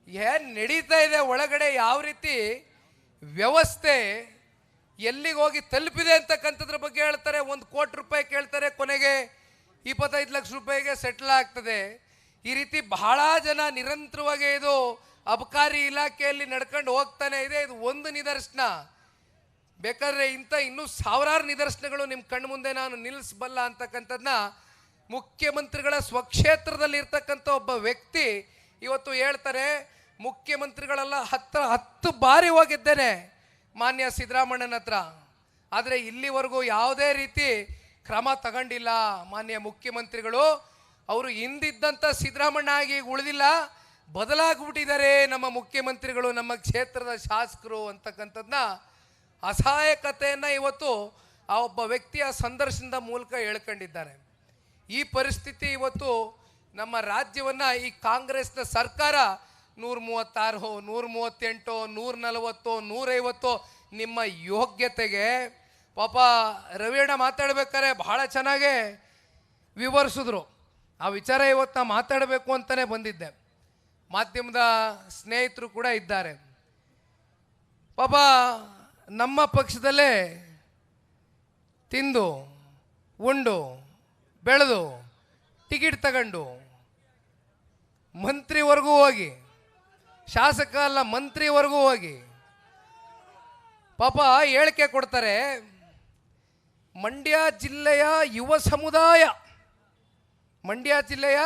Speaker 2: ಏನ್ ನಡೀತಾ ಇದೆ ಒಳಗಡೆ, ಯಾವ ರೀತಿ ವ್ಯವಸ್ಥೆ ಎಲ್ಲಿಗೆ ಹೋಗಿ ತಲುಪಿದೆ ಅಂತಕ್ಕಂಥದ್ರ ಬಗ್ಗೆ ಹೇಳ್ತಾರೆ. ಒಂದು ಕೋಟಿ ರೂಪಾಯಿ ಕೇಳ್ತಾರೆ ಕೊನೆಗೆ. ಇಪ್ಪತ್ತೈದು ಲಕ್ಷ ರೂಪಾಯಿಗೆ ಸೆಟ್ಲ್ ಆಗ್ತದೆ. ಈ ರೀತಿ ಬಹಳ ಜನ ನಿರಂತರವಾಗಿ ಇದು ಅಬಕಾರಿ ಇಲಾಖೆಯಲ್ಲಿ ನಡ್ಕೊಂಡು ಹೋಗ್ತಾನೆ ಇದೆ. ಇದು ಒಂದು ನಿದರ್ಶನ. ಬೇಕಾದ್ರೆ ಇಂಥ ಇನ್ನೂ ಸಾವಿರಾರು ನಿದರ್ಶನಗಳು ನಿಮ್ಮ ಕಣ್ಣು ಮುಂದೆ ನಾನು ನಿಲ್ಲಿಸಬಲ್ಲ ಅಂತಕ್ಕಂಥದ್ದನ್ನ ಮುಖ್ಯಮಂತ್ರಿಗಳ ಸ್ವಕ್ಷೇತ್ರದಲ್ಲಿ ಇರ್ತಕ್ಕಂಥ ಒಬ್ಬ ವ್ಯಕ್ತಿ ಇವತ್ತು ಹೇಳ್ತಾರೆ, ಮುಖ್ಯಮಂತ್ರಿಗಳೆಲ್ಲ ಹತ್ರ ಹತ್ತು ಬಾರಿ ಹೋಗಿದ್ದೇನೆ ಮಾನ್ಯ ಸಿದ್ದರಾಮಣ್ಣನ ಹತ್ರ. ಆದರೆ ಇಲ್ಲಿವರೆಗೂ ಯಾವುದೇ ರೀತಿ ಕ್ರಮ ತಗೊಂಡಿಲ್ಲ ಮಾನ್ಯ ಮುಖ್ಯಮಂತ್ರಿಗಳು. ಅವರು ಹಿಂದಿದ್ದಂಥ ಸಿದ್ದರಾಮಣ್ಣ ಆಗಿ ಉಳಿದಿಲ್ಲ. ಬದಲಾಗ್ಬಿಟ್ಟಿದ್ದಾರೆ ನಮ್ಮ ಮುಖ್ಯಮಂತ್ರಿಗಳು, ನಮ್ಮ ಕ್ಷೇತ್ರದ ಶಾಸಕರು ಅಂತಕ್ಕಂಥದ್ದನ್ನ ಅಸಹಾಯಕತೆಯನ್ನು ಇವತ್ತು ಆ ಒಬ್ಬ ವ್ಯಕ್ತಿಯ ಸಂದರ್ಶನದ ಮೂಲಕ ಹೇಳ್ಕೊಂಡಿದ್ದಾರೆ. ಈ ಪರಿಸ್ಥಿತಿ ಇವತ್ತು ನಮ್ಮ ರಾಜ್ಯವನ್ನು, ಈ ಕಾಂಗ್ರೆಸ್ನ ಸರ್ಕಾರ ನೂರ ಮೂವತ್ತಾರು ನೂರ ಮೂವತ್ತೆಂಟು ನೂರ ನಲವತ್ತು ನೂರೈವತ್ತು ನಿಮ್ಮ ಯೋಗ್ಯತೆಗೆ ಪಾಪ ರವಿಯಣ್ಣ ಮಾತಾಡ್ಬೇಕಾದ್ರೆ ಬಹಳ ಚೆನ್ನಾಗೇ ವಿವರಿಸಿದ್ರು. ಆ ವಿಚಾರ ಇವತ್ತು ನಾ ಮಾತಾಡಬೇಕು ಅಂತಲೇ ಬಂದಿದ್ದೆ. ಮಾಧ್ಯಮದ ಸ್ನೇಹಿತರು ಕೂಡ ಇದ್ದಾರೆ. ಪಾಪ ನಮ್ಮ ಪಕ್ಷದಲ್ಲೇ ತಿಂದು, ಉಂಡು, ಬೆಳೆದು, ಟಿಕೆಟ್ ತಗೊಂಡು ಮಂತ್ರಿವರೆಗೂ ಹೋಗಿ, ಶಾಸಕ ಅಲ್ಲ, ಮಂತ್ರಿವರೆಗೂ ಹೋಗಿ ಪಾಪ ಹೇಳಿಕೆ ಕೊಡ್ತಾರೆ, ಮಂಡ್ಯ ಜಿಲ್ಲೆಯ ಯುವ ಸಮುದಾಯ, ಮಂಡ್ಯ ಜಿಲ್ಲೆಯ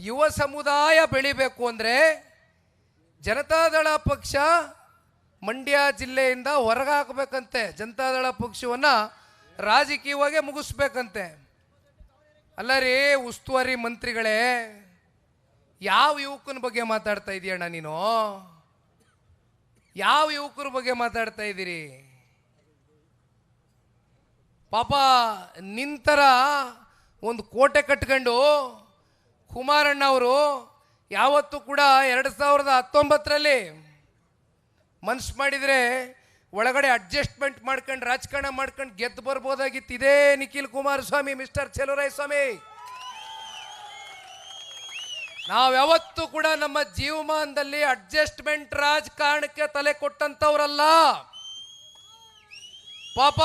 Speaker 2: ಯುವ ಸಮುದಾಯ ಬೆಳಿಬೇಕು ಅಂದರೆ ಜನತಾದಳ ಪಕ್ಷ ಮಂಡ್ಯ ಜಿಲ್ಲೆಯಿಂದ ಹೊರಗಾಕಬೇಕಂತೆ. ಜನತಾದಳ ಪಕ್ಷವನ್ನು ರಾಜಕೀಯವಾಗಿ ಮುಗಿಸ್ಬೇಕಂತೆ. ಅಲ್ಲ ರೀ, ಉಸ್ತುವಾರಿ ಮಂತ್ರಿಗಳೇ, ಯಾವ ಯುವಕನ ಬಗ್ಗೆ ಮಾತಾಡ್ತಾ ಇದೀಯಣ್ಣ ನೀನು? ಯಾವ ಯುವಕರ ಬಗ್ಗೆ ಮಾತಾಡ್ತಾ ಇದ್ದೀರಿ ಪಾಪ ನಿಂತರ ಒಂದು ಕೋಟೆ ಕಟ್ಕೊಂಡು ಕುಮಾರಣ್ಣ ಅವರು ಯಾವತ್ತೂ ಕೂಡ ಎರಡು ಸಾವಿರದ ಹತ್ತೊಂಬತ್ತರಲ್ಲಿ ಮನ್ಸು ಮಾಡಿದರೆ ಒಳಗಡೆ ಅಡ್ಜಸ್ಟ್ಮೆಂಟ್ ಮಾಡ್ಕೊಂಡು, ರಾಜಕಾರಣ ಮಾಡ್ಕೊಂಡು ಗೆದ್ದು ಬರ್ಬೋದಾಗಿತ್ತು. ಇದೇ ನಿಖಿಲ್ ಕುಮಾರಸ್ವಾಮಿ ಮಿಸ್ಟರ್ ಚೆಲುರಾಯ ಸ್ವಾಮಿ ನಾವು ಯಾವತ್ತೂ ಕೂಡ ನಮ್ಮ ಜೀವಮಾನದಲ್ಲಿ ಅಡ್ಜಸ್ಟ್ಮೆಂಟ್ ರಾಜಕಾರಣಕ್ಕೆ ತಲೆ ಕೊಟ್ಟಂತವ್ರಲ್ಲ. ಪಾಪ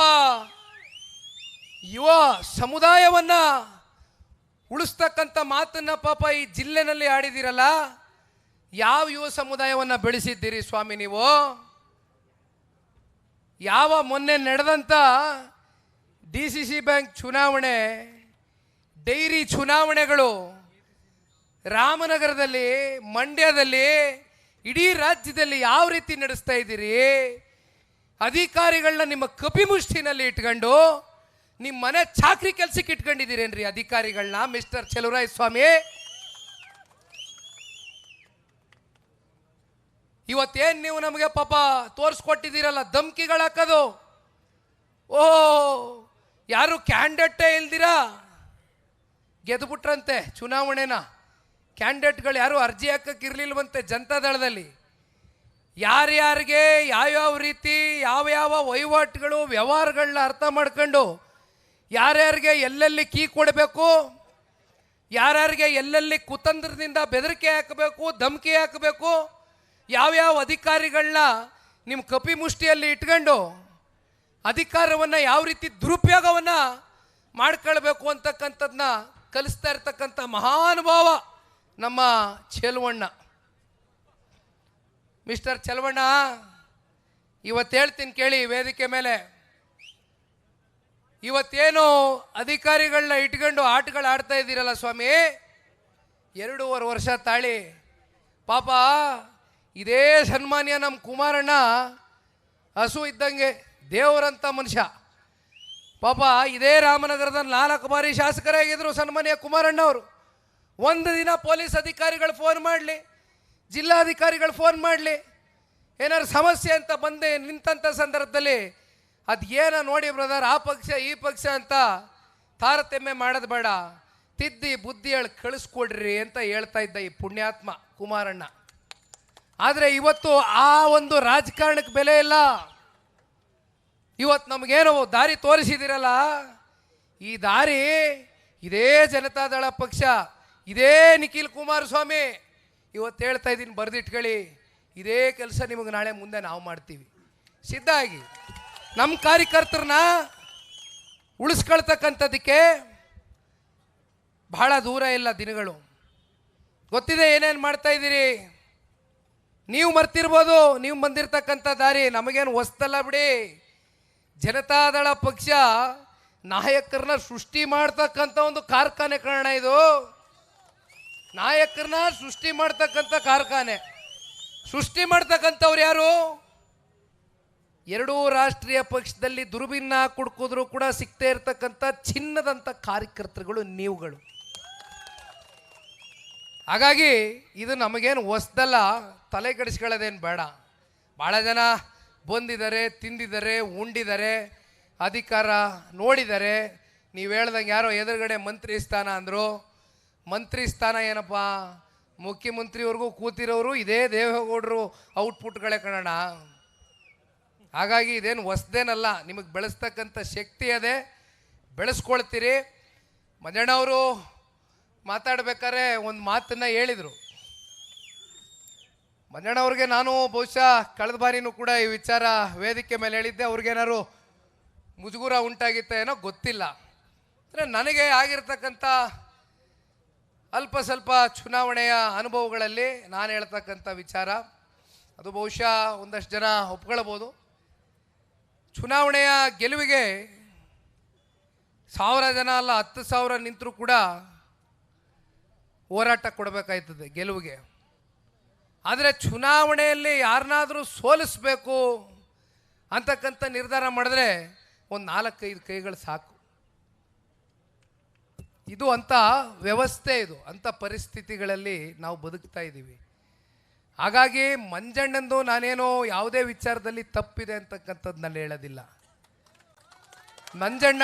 Speaker 2: ಯುವ ಸಮುದಾಯವನ್ನ ಉಳಿಸ್ತಕ್ಕಂಥ ಮಾತನ್ನ ಪಾಪ ಈ ಜಿಲ್ಲೆನಲ್ಲಿ ಆಡಿದಿರಲ್ಲ ಯಾವ ಯುವ ಸಮುದಾಯವನ್ನ ಬೆಳೆಸಿದ್ದೀರಿ ಸ್ವಾಮಿ ನೀವು? ಯಾವ ಮೊನ್ನೆ ನಡೆದಂಥ ಡಿ ಸಿ ಸಿ ಬ್ಯಾಂಕ್ ಚುನಾವಣೆ, ಡೈರಿ ಚುನಾವಣೆಗಳು ರಾಮನಗರದಲ್ಲಿ, ಮಂಡ್ಯದಲ್ಲಿ, ಇಡೀ ರಾಜ್ಯದಲ್ಲಿ ಯಾವ ರೀತಿ ನಡೆಸ್ತಾ ಇದ್ದೀರಿ? ಅಧಿಕಾರಿಗಳನ್ನ ನಿಮ್ಮ ಕಪಿಮುಷ್ಟಿನಲ್ಲಿ ಇಟ್ಕೊಂಡು ನಿಮ್ಮ ಮನೆ ಚಾಕ್ರಿ ಕೆಲ್ಸಕ್ಕೆ ಇಟ್ಕೊಂಡಿದ್ದೀರೇನ್ರಿ ಅಧಿಕಾರಿಗಳನ್ನ ಮಿಸ್ಟರ್ ಚೆಲುವರಾಯ ಸ್ವಾಮಿ? ಇವತ್ತೇನು ನೀವು ನಮಗೆ ಪಾಪ ತೋರಿಸ್ಕೊಟ್ಟಿದ್ದೀರಲ್ಲ, ಧಮ್ಕಿಗಳು ಹಾಕೋದು? ಓ ಯಾರು ಕ್ಯಾಂಡಿಡೇಟೇ ಇಲ್ದಿರಾ? ಗೆದ್ಬಿಟ್ರಂತೆ ಚುನಾವಣೆನ. ಕ್ಯಾಂಡಿಡೇಟ್ಗಳು ಯಾರು ಅರ್ಜಿ ಹಾಕಕ್ಕೆ ಇರಲಿಲ್ವಂತೆ ಜನತಾದಳದಲ್ಲಿ. ಯಾರ್ಯಾರಿಗೆ, ಯಾವ್ಯಾವ ರೀತಿ ಯಾವ ಯಾವ ವಹಿವಾಟುಗಳು ವ್ಯವಹಾರಗಳನ್ನ ಅರ್ಥ ಮಾಡ್ಕೊಂಡು ಯಾರ್ಯಾರಿಗೆ ಎಲ್ಲೆಲ್ಲಿ ಕೀ ಕೊಡಬೇಕು, ಯಾರ್ಯಾರಿಗೆ ಎಲ್ಲೆಲ್ಲಿ ಕುತಂತ್ರದಿಂದ ಬೆದರಿಕೆ ಹಾಕಬೇಕು, ಧಮಕಿ ಹಾಕಬೇಕು, ಯಾವ್ಯಾವ ಅಧಿಕಾರಿಗಳನ್ನ ನಿಮ್ಮ ಕಪಿ ಮುಷ್ಟಿಯಲ್ಲಿ ಇಟ್ಕೊಂಡು ಅಧಿಕಾರವನ್ನು ಯಾವ ರೀತಿ ದುರುಪಯೋಗವನ್ನು ಮಾಡ್ಕೊಳ್ಬೇಕು ಅಂತಕ್ಕಂಥದ್ದನ್ನ ಕಲಿಸ್ತಾ ಇರ್ತಕ್ಕಂಥ ಮಹಾನುಭಾವ ನಮ್ಮ ಚೆಲುವಣ್ಣ. ಮಿಸ್ಟರ್ ಚೆಲುವಣ್ಣ, ಇವತ್ತು ಹೇಳ್ತೀನಿ ಕೇಳಿ ವೇದಿಕೆ ಮೇಲೆ. ಇವತ್ತೇನು ಅಧಿಕಾರಿಗಳನ್ನ ಇಟ್ಕೊಂಡು ಆಟಗಳು ಆಡ್ತಾ ಇದ್ದೀರಲ್ಲ ಸ್ವಾಮಿ? ಎರಡೂವರೆ ವರ್ಷ ತಾಳಿ. ಪಾಪ, ಇದೇ ಸನ್ಮಾನ್ಯ ನಮ್ಮ ಕುಮಾರಣ್ಣ, ಹಸು ಇದ್ದಂಗೆ ದೇವರಂತ ಮನುಷ್ಯ. ಪಾಪ, ಇದೇ ರಾಮನಗರದ ನಾಲ್ಕು ಬಾರಿ ಶಾಸಕರಾಗಿದ್ದರು ಸನ್ಮಾನ್ಯ ಕುಮಾರಣ್ಣ ಅವರು. ಒಂದು ದಿನ ಪೊಲೀಸ್ ಅಧಿಕಾರಿಗಳು ಫೋನ್ ಮಾಡಲಿ, ಜಿಲ್ಲಾಧಿಕಾರಿಗಳು ಫೋನ್ ಮಾಡಲಿ. ಏನಾದ್ರು ಸಮಸ್ಯೆ ಅಂತ ಬಂದೆ ನಿಂತಂಥ ಸಂದರ್ಭದಲ್ಲಿ ಅದು ಏನೋ ನೋಡಿ ಬ್ರದರ್, ಆ ಪಕ್ಷ, ಈ ಪಕ್ಷ ಅಂತ ತಾರತಮ್ಯ ಮಾಡೋದು ಬೇಡ. ತಿದ್ದಿ ಬುದ್ಧಿ ಹೇಳಿ ಕಳಿಸ್ಕೊಡ್ರಿ ಅಂತ ಹೇಳ್ತಾ ಇದ್ದ ಈ ಪುಣ್ಯಾತ್ಮ ಕುಮಾರಣ್ಣ. ಆದರೆ ಇವತ್ತು ಆ ಒಂದು ರಾಜಕಾರಣಕ್ಕೆ ಬೆಲೆ ಇಲ್ಲ. ಇವತ್ತು ನಮಗೇನು ದಾರಿ ತೋರಿಸಿದಿರಲ್ಲ. ಈ ದಾರಿ ಇದೇ ಜನತಾದಳ ಪಕ್ಷ, ಇದೇ ನಿಖಿಲ್ ಕುಮಾರಸ್ವಾಮಿ. ಇವತ್ತು ಹೇಳ್ತಾ ಇದ್ದೀನಿ, ಬರೆದಿಟ್ಕೊಳ್ಳಿ. ಇದೇ ಕೆಲಸ ನಿಮಗೆ ನಾಳೆ ಮುಂದೆ ನಾವು ಮಾಡ್ತೀವಿ. ಸಿದ್ಧ ಆಗಿ. ನಮ್ಮ ಕಾರ್ಯಕರ್ತರನ್ನ ಉಳಿಸ್ಕೊಳ್ತಕ್ಕಂಥದ್ದಕ್ಕೆ ಬಹಳ ದೂರ ಇಲ್ಲ ದಿನಗಳು. ಗೊತ್ತಿದೆ ಏನೇನು ಮಾಡ್ತಾ ಇದ್ದೀರಿ? ನೀವು ಮರ್ತಿರ್ಬೋದು, ನೀವು ಬಂದಿರತಕ್ಕಂಥ ದಾರಿ ನಮಗೇನು ಹೊಸ್ತಲ್ಲ ಬಿಡಿ. ಜನತಾದಳ ಪಕ್ಷ ನಾಯಕರನ್ನ ಸೃಷ್ಟಿ ಮಾಡ್ತಕ್ಕಂಥ ಒಂದು ಕಾರ್ಖಾನೆ ಕಾರಣ ಇದು. ನಾಯಕರನ್ನ ಸೃಷ್ಟಿ ಮಾಡ್ತಕ್ಕಂಥ ಕಾರ್ಖಾನೆ. ಸೃಷ್ಟಿ ಮಾಡ್ತಕ್ಕಂಥವ್ರು ಯಾರು? ಎರಡೂ ರಾಷ್ಟ್ರೀಯ ಪಕ್ಷದಲ್ಲಿ ದುರ್ಬಿನ್ನ ಕುಡ್ಕೋದ್ರು ಕೂಡ ಸಿಗ್ತಾ ಇರ್ತಕ್ಕಂಥ ಚಿನ್ನದಂಥ ಕಾರ್ಯಕರ್ತರುಗಳು ನೀವುಗಳು. ಹಾಗಾಗಿ ಇದು ನಮಗೇನು ಹೊಸ್ದಲ್ಲ, ತಲೆ ಕೆಡಿಸ್ಕೊಳ್ಳೋದೇನು ಬೇಡ. ಭಾಳ ಜನ ಬಂದಿದ್ದಾರೆ, ತಿಂದಿದ್ದಾರೆ, ಉಂಡಿದ್ದಾರೆ, ಅಧಿಕಾರ ನೋಡಿದ್ದಾರೆ. ನೀವು ಹೇಳ್ದಂಗೆ ಯಾರೋ ಎದುರುಗಡೆ ಮಂತ್ರಿ ಸ್ಥಾನ ಅಂದರು. ಮಂತ್ರಿ ಸ್ಥಾನ ಏನಪ್ಪ? ಮುಖ್ಯಮಂತ್ರಿವರೆಗೂ ಕೂತಿರೋರು ಇದೇ ದೇವೇಗೌಡರು ಔಟ್ಪುಟ್ಗಳೇ ಕಣೋಣ ಹಾಗಾಗಿ ಇದೇನು ಹೊಸ್ದೇನಲ್ಲ, ನಿಮಗೆ ಬೆಳೆಸ್ತಕ್ಕಂಥ ಶಕ್ತಿ ಅದೇ. ಬೆಳೆಸ್ಕೊಳ್ತೀರಿ. ಮಂಜಣ್ಣವರು ಮಾತಾಡ್ಬೇಕಾದ್ರೆ ಒಂದು ಮಾತನ್ನ ಹೇಳಿದರು. ಮಂಜಣ್ಣವ್ರಿಗೆ ನಾನು ಬಹುಶಃ ಕಳೆದ ಬಾರಿನೂ ಕೂಡ ಈ ವಿಚಾರ ವೇದಿಕೆ ಮೇಲೆ ಹೇಳಿದ್ದೆ. ಅವ್ರಿಗೇನಾದ್ರು ಮುಜುಗುರ ಉಂಟಾಗಿತ್ತ ಏನೋ ಗೊತ್ತಿಲ್ಲ. ಅಂದರೆ ನನಗೆ ಆಗಿರ್ತಕ್ಕಂಥ ಅಲ್ಪ ಸ್ವಲ್ಪ ಚುನಾವಣೆಯ ಅನುಭವಗಳಲ್ಲಿ ನಾನು ಹೇಳ್ತಕ್ಕಂಥ ವಿಚಾರ. ಅದು ಬಹುಶಃ ಒಂದಷ್ಟು ಜನ ಒಪ್ಕೊಳ್ಬೋದು. ಚುನಾವಣೆಯ ಗೆಲುವಿಗೆ ಸಾವಿರ ಜನ ಅಲ್ಲ ಹತ್ತು ಸಾವಿರ ನಿಂತರೂ ಕೂಡ ಹೋರಾಟ ಕೊಡಬೇಕಾಯ್ತದೆ ಗೆಲುವಿಗೆ. ಆದರೆ ಚುನಾವಣೆಯಲ್ಲಿ ಯಾರನ್ನಾದರೂ ಸೋಲಿಸ್ಬೇಕು ಅಂತಕ್ಕಂಥ ನಿರ್ಧಾರ ಮಾಡಿದ್ರೆ ಒಂದು ನಾಲ್ಕೈದು ಕೈಗಳು ಸಾಕು. ಇದು ಅಂಥ ವ್ಯವಸ್ಥೆ ಇದು ಅಂಥ ಪರಿಸ್ಥಿತಿಗಳಲ್ಲಿ ನಾವು ಬದುಕ್ತಾ ಇದ್ದೀವಿ. ಹಾಗಾಗಿ ಮಂಜಣ್ಣಂದು ನಾನೇನೋ ಯಾವುದೇ ವಿಚಾರದಲ್ಲಿ ತಪ್ಪಿದೆ ಅಂತಕ್ಕಂಥದ್ದು ನಾನು ಹೇಳೋದಿಲ್ಲ. ಮಂಜಣ್ಣ,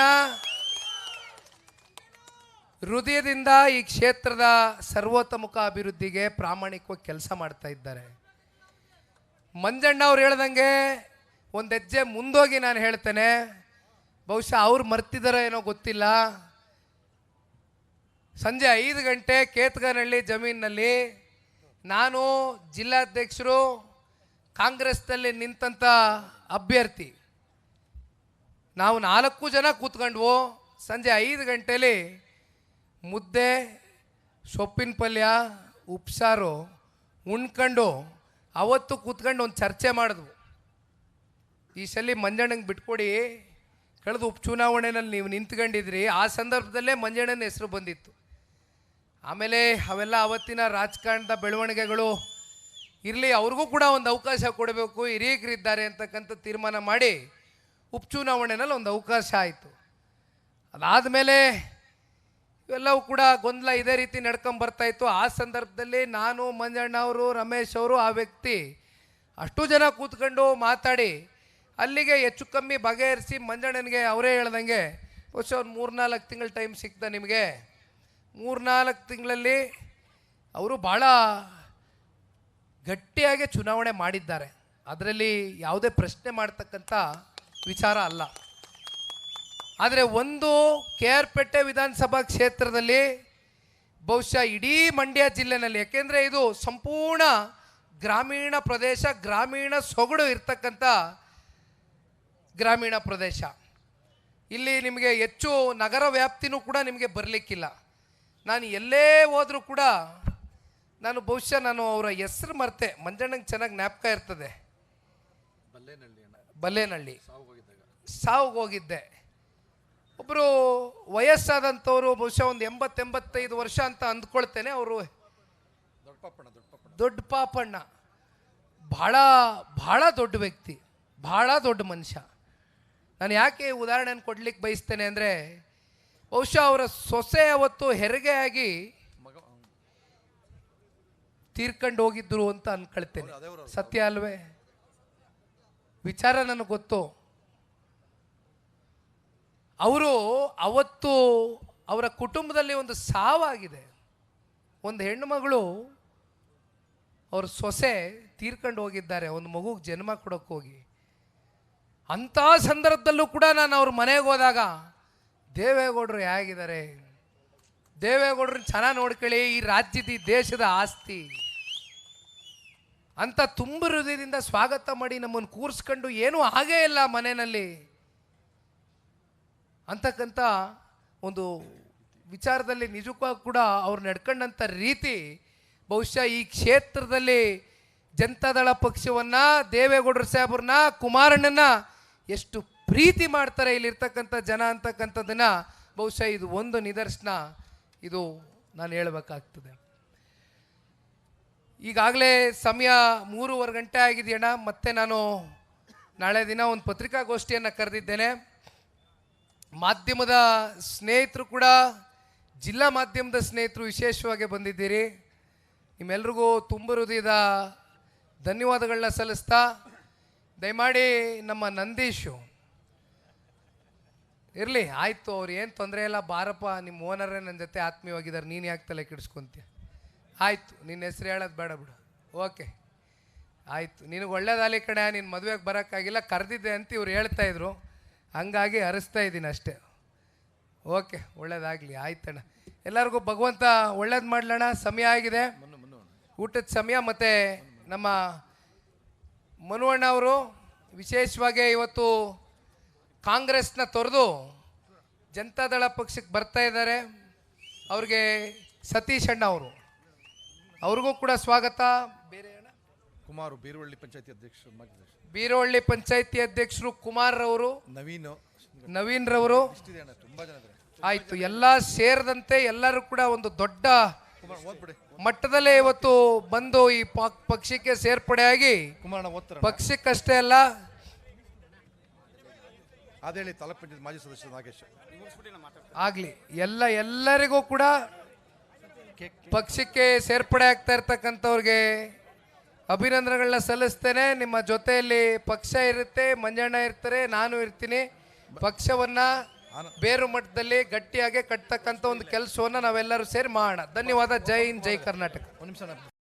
Speaker 2: ಹೃದಯದಿಂದ ಈ ಕ್ಷೇತ್ರದ ಸರ್ವೋತ್ತಮುಖ ಅಭಿವೃದ್ಧಿಗೆ ಪ್ರಾಮಾಣಿಕವಾಗಿ ಕೆಲಸ ಮಾಡ್ತಾ ಇದ್ದಾರೆ. ಮಂಜಣ್ಣ ಅವ್ರು ಹೇಳ್ದಂಗೆ ಒಂದು ಹೆಜ್ಜೆ ಮುಂದೋಗಿ ನಾನು ಹೇಳ್ತೇನೆ, ಬಹುಶಃ ಅವ್ರು ಮರ್ತಿದಾರೋ ಏನೋ ಗೊತ್ತಿಲ್ಲ. ಸಂಜೆ ಐದು ಗಂಟೆ ಕೇತ್ಗನಹಳ್ಳಿ ಜಮೀನಿನಲ್ಲಿ ನಾನು ಜಿಲ್ಲಾಧ್ಯಕ್ಷರು, ಕಾಂಗ್ರೆಸ್ನಲ್ಲಿ ನಿಂತಂಥ ಅಭ್ಯರ್ಥಿ. ನಾವು ನಾಲ್ಕು ಜನ ಕೂತ್ಕೊಂಡ್ವು. ಸಂಜೆ ಐದು ಗಂಟೇಲಿ ಮುದ್ದೆ ಸೊಪ್ಪಿನ ಪಲ್ಯ ಉಪ್ಸಾರು ಉಣ್ಕೊಂಡು ಅವತ್ತು ಕೂತ್ಕೊಂಡು ಒಂದು ಚರ್ಚೆ ಮಾಡಿದ್ವು. ಈ ಸಲ ಮಂಜಣ್ಣಂಗೆ ಬಿಟ್ಕೊಡಿ, ಕಳೆದ ಉಪಚುನಾವಣೆಯಲ್ಲಿ ನೀವು ನಿಂತ್ಕೊಂಡಿದ್ರಿ. ಆ ಸಂದರ್ಭದಲ್ಲೇ ಮಂಜಣ್ಣನ ಹೆಸರು ಬಂದಿತ್ತು. ಆಮೇಲೆ ಅವೆಲ್ಲ ಅವತ್ತಿನ ರಾಜಕಾರಣದ ಬೆಳವಣಿಗೆಗಳು, ಇರಲಿ ಅವ್ರಿಗೂ ಕೂಡ ಒಂದು ಅವಕಾಶ ಕೊಡಬೇಕು ಹಿರಿಯಕರಿದ್ದಾರೆ ಅಂತಕ್ಕಂಥ ತೀರ್ಮಾನ ಮಾಡಿ ಉಪಚುನಾವಣೆನಲ್ಲಿ ಒಂದು ಅವಕಾಶ ಆಯಿತು. ಅದಾದಮೇಲೆ ಇವೆಲ್ಲವೂ ಕೂಡ ಗೊಂದಲ ಇದೇ ರೀತಿ ನಡ್ಕೊಂಡು ಇತ್ತು. ಆ ಸಂದರ್ಭದಲ್ಲಿ ನಾನು, ಮಂಜಣ್ಣ ಅವರು, ರಮೇಶ್ ಅವರು ಆ ವ್ಯಕ್ತಿ ಅಷ್ಟು ಜನ ಕೂತ್ಕೊಂಡು ಮಾತಾಡಿ, ಅಲ್ಲಿಗೆ ಹೆಚ್ಚು ಕಮ್ಮಿ ಬಗೆಹರಿಸಿ ಮಂಜಣ್ಣನಿಗೆ ಅವರೇ ಹೇಳ್ದಂಗೆ, ವರ್ಷ ಒಂದು ಮೂರ್ನಾಲ್ಕು ತಿಂಗಳ ಟೈಮ್ ಸಿಕ್ತ ನಿಮಗೆ. ಮೂರ್ನಾಲ್ಕು ತಿಂಗಳಲ್ಲಿ ಅವರು ಭಾಳ ಗಟ್ಟಿಯಾಗಿ ಚುನಾವಣೆ ಮಾಡಿದ್ದಾರೆ. ಅದರಲ್ಲಿ ಯಾವುದೇ ಪ್ರಶ್ನೆ ಮಾಡ್ತಕ್ಕಂಥ ವಿಚಾರ ಅಲ್ಲ. ಆದರೆ ಒಂದು ಕೆ ಆರ್ ಪೇಟೆ ವಿಧಾನಸಭಾ ಕ್ಷೇತ್ರದಲ್ಲಿ ಬಹುಶಃ ಇಡೀ ಮಂಡ್ಯ ಜಿಲ್ಲೆನಲ್ಲಿ, ಯಾಕೆಂದರೆ ಇದು ಸಂಪೂರ್ಣ ಗ್ರಾಮೀಣ ಪ್ರದೇಶ, ಗ್ರಾಮೀಣ ಸೊಗಡು ಇರ್ತಕ್ಕಂಥ ಗ್ರಾಮೀಣ ಪ್ರದೇಶ. ಇಲ್ಲಿ ನಿಮಗೆ ಹೆಚ್ಚು ನಗರ ವ್ಯಾಪ್ತಿನೂ ಕೂಡ ನಿಮಗೆ ಬರಲಿಕ್ಕಿಲ್ಲ. ನಾನು ಎಲ್ಲೇ ಹೋದರೂ ಕೂಡ ನಾನು ಬಹುಶಃ ನಾನು ಅವರ ಹೆಸರು ಮರ್ತೆ ಮಂಜಣ್ಣಂಗೆ ಚೆನ್ನಾಗಿ ಜ್ಞಾಪಕ ಇರ್ತದೆ.
Speaker 3: ಬಲ್ಲೇನಹಳ್ಳಿ. ಸಾವು
Speaker 2: ಸಾವುಗೆ ಹೋಗಿದ್ದೆ. ಒಬ್ಬರು ವಯಸ್ಸಾದಂಥವ್ರು ಬಹುಶಃ ಒಂದು ಎಂಬತ್ತೆಂಬತ್ತೈದು ವರ್ಷ ಅಂತ ಅಂದ್ಕೊಳ್ತೇನೆ ಅವರು
Speaker 3: ದೊಡ್ಡ ಪಾಪಣ್ಣ
Speaker 2: ಭಾಳ ಭಾಳ ದೊಡ್ಡ ವ್ಯಕ್ತಿ ಭಾಳ ದೊಡ್ಡ ಮನುಷ್ಯ. ನಾನು ಯಾಕೆ ಉದಾಹರಣೆಯನ್ನು ಕೊಡ್ಲಿಕ್ಕೆ ಬಯಸ್ತೇನೆ ಅಂದರೆ ಬಹುಶಃ ಅವರ ಸೊಸೆ ಅವತ್ತು ಹೆರಿಗೆ ಆಗಿ
Speaker 3: ಮಗ
Speaker 2: ತೀರ್ಕೊಂಡು ಹೋಗಿದ್ರು ಅಂತ ಅನ್ಕೊಳ್ತೇನೆ. ಸತ್ಯ ಅಲ್ವೇ? ವಿಚಾರ ನನಗೆ ಗೊತ್ತು. ಅವರು ಅವತ್ತು ಅವರ ಕುಟುಂಬದಲ್ಲಿ ಒಂದು ಸಾವಾಗಿದೆ. ಒಂದು ಹೆಣ್ಣು ಮಗಳು ಅವ್ರ ಸೊಸೆ ತೀರ್ಕೊಂಡು ಹೋಗಿದ್ದಾರೆ. ಒಂದು ಮಗುಗೆ ಜನ್ಮ ಕೊಡೋಕ್ಕೋಗಿ ಅಂಥ ಸಂದರ್ಭದಲ್ಲೂ ಕೂಡ ನಾನು ಅವ್ರ ಮನೆಗೆ ಹೋದಾಗ ದೇವೇಗೌಡರು ಹೇಗಿದ್ದಾರೆ? ದೇವೇಗೌಡರು ಚೆನ್ನಾಗಿ ನೋಡ್ಕೊಳ್ಳಿ, ಈ ರಾಜ್ಯದ, ಈ ದೇಶದ ಆಸ್ತಿ. ಅಂತ ತುಂಬ ಹೃದಯದಿಂದ ಸ್ವಾಗತ ಮಾಡಿ ನಮ್ಮನ್ನು ಕೂರಿಸ್ಕೊಂಡು ಏನೂ ಹಾಗೇ ಇಲ್ಲ ಮನೆಯಲ್ಲಿ. ಅಂತಕ್ಕಂಥ ಒಂದು ವಿಚಾರದಲ್ಲಿ ನಿಜಕ್ಕೂ ಕೂಡ ಅವ್ರು ನಡ್ಕೊಂಡಂಥ ರೀತಿ, ಬಹುಶಃ ಈ ಕ್ಷೇತ್ರದಲ್ಲಿ ಜನತಾದಳ ಪಕ್ಷವನ್ನು, ದೇವೇಗೌಡರ ಸಾಹೇಬ್ರನ್ನ ಕುಮಾರಣ್ಣನ ಎಷ್ಟು ಪ್ರೀತಿ ಮಾಡ್ತಾರೆ ಇಲ್ಲಿರ್ತಕ್ಕಂಥ ಜನ ಅಂತಕ್ಕಂಥದ್ದನ್ನ ಬಹುಶಃ ಇದು ಒಂದು ನಿದರ್ಶನ ಇದು ನಾನು ಹೇಳಬೇಕಾಗ್ತದೆ. ಈಗಾಗಲೇ ಸಮಯ ಮೂರುವರೆ ಗಂಟೆ ಆಗಿದೆಯಣ್ಣ ಮತ್ತೆ ನಾನು ನಾಳೆ ದಿನ ಒಂದು ಪತ್ರಿಕಾಗೋಷ್ಠಿಯನ್ನು ಕರೆದಿದ್ದೇನೆ. ಮಾಧ್ಯಮದ ಸ್ನೇಹಿತರು ಕೂಡ, ಜಿಲ್ಲಾ ಮಾಧ್ಯಮದ ಸ್ನೇಹಿತರು ವಿಶೇಷವಾಗಿ ಬಂದಿದ್ದೀರಿ. ನಿಮ್ಮೆಲ್ರಿಗೂ ತುಂಬ ಹೃದಯದ ಧನ್ಯವಾದಗಳನ್ನ ಸಲ್ಲಿಸ್ತಾ, ದಯಮಾಡಿ ನಮ್ಮ ನಂದೀಶು. ಇರಲಿ, ಆಯಿತು, ಅವ್ರು ಏನು ತೊಂದರೆ ಇಲ್ಲ, ಬಾರಪ್ಪ ನಿಮ್ಮ ಓನರೇ ನನ್ನ ಜೊತೆ ಆತ್ಮೀಯವಾಗಿದ್ದಾರೆ, ನೀನು ಯಾಕೆ ತಲೆ ಕೆಡಿಸ್ಕೊಂತೀಯ? ಆಯಿತು ನಿನ್ನ ಹೆಸರು ಹೇಳೋದು ಬೇಡ ಬಿಡು. ಓಕೆ. ಆಯಿತು, ನಿನಗೆ ಒಳ್ಳೇದಾಲಿ ಕಡೆ ನಿನ್ನ ಮದುವೆಗೆ ಬರೋಕ್ಕಾಗಿಲ್ಲ, ಕರೆದಿದ್ದೆ ಅಂತ ಇವ್ರು ಹೇಳ್ತಾ ಇದ್ರು. ಹಂಗಾಗಿ ಹರಿಸ್ತಾ ಇದ್ದೀನಿ ಅಷ್ಟೇ. ಓಕೆ, ಒಳ್ಳೇದಾಗಲಿ ಆಯ್ತಣ್ಣ ಎಲ್ಲರಿಗೂ ಭಗವಂತ ಒಳ್ಳೇದು ಮಾಡಲಣ್ಣ, ಸಮಯ ಆಗಿದೆ. ಊಟದ ಸಮಯ ಮತ್ತು ನಮ್ಮ ಮನುವಣ್ಣ ಅವರು ವಿಶೇಷವಾಗಿ ಇವತ್ತು ಕಾಂಗ್ರೆಸ್ನ ತೊರೆದು ಜನತಾದಳ ಪಕ್ಷಕ್ಕೆ ಬರ್ತಾ ಇದ್ದಾರೆ. ಅವ್ರಿಗೆ ಸತೀಶ್ ಅಣ್ಣ ಅವರು. ಅವ್ರಿಗೂ ಕೂಡ ಸ್ವಾಗತ. ಬೇರೆ
Speaker 3: ಕುಮಾರು ಬೀರುವಳ್ಳಿ ಪಂಚಾಯತಿ ಅಧ್ಯಕ್ಷರು
Speaker 2: ಬೀರವಳ್ಳಿ ಪಂಚಾಯತಿ ಅಧ್ಯಕ್ಷರು ಕುಮಾರ್ ಅವರು
Speaker 3: ನವೀನ್.
Speaker 2: ನವೀನ್ ರವರು. ಆಯ್ತು ಎಲ್ಲ ಸೇರಿದಂತೆ ಎಲ್ಲರೂ ಕೂಡ ಒಂದು ದೊಡ್ಡ ಮಟ್ಟದಲ್ಲೇ ಇವತ್ತು ಬಂದು ಈ ಪಕ್- ಪಕ್ಷಕ್ಕೆ ಸೇರ್ಪಡೆಯಾಗಿ ಪಕ್ಷಕ್ಕಷ್ಟೇ ಅಲ್ಲ
Speaker 3: ಅದೇಳಿ ಪಂಚಾಯತ್ ಮಾಜಿ ಸದಸ್ಯ ನಾಗೇಶ್.
Speaker 2: ಆಗಲಿ ಎಲ್ಲ ಎಲ್ಲರಿಗೂ ಕೂಡ ಪಕ್ಷಕ್ಕೆ ಸೇರ್ಪಡೆ ಆಗ್ತಾ ಇರ್ತಕ್ಕಂಥವ್ರಿಗೆ ಅಭಿನಂದನೆಗಳನ್ನ ಸಲ್ಲಿಸ್ತೇನೆ. ನಿಮ್ಮ ಜೊತೆಯಲ್ಲಿ ಪಕ್ಷ ಇರುತ್ತೆ ಮಂಜಣ್ಣ ಇರ್ತಾರೆ ನಾನು ಇರ್ತೀನಿ. ಪಕ್ಷವನ್ನ ಬೇರು ಮಟ್ಟದಲ್ಲಿ ಗಟ್ಟಿಯಾಗಿ ಕಟ್ತಕ್ಕಂಥ ಒಂದು ಕೆಲಸವನ್ನ ನಾವೆಲ್ಲರೂ ಸೇರಿ ಮಾಡೋಣ. ಧನ್ಯವಾದ. ಜೈ ಹಿಂದ್ ಜೈ ಕರ್ನಾಟಕ.
Speaker 3: ಒಂದು ನಿಮಿಷ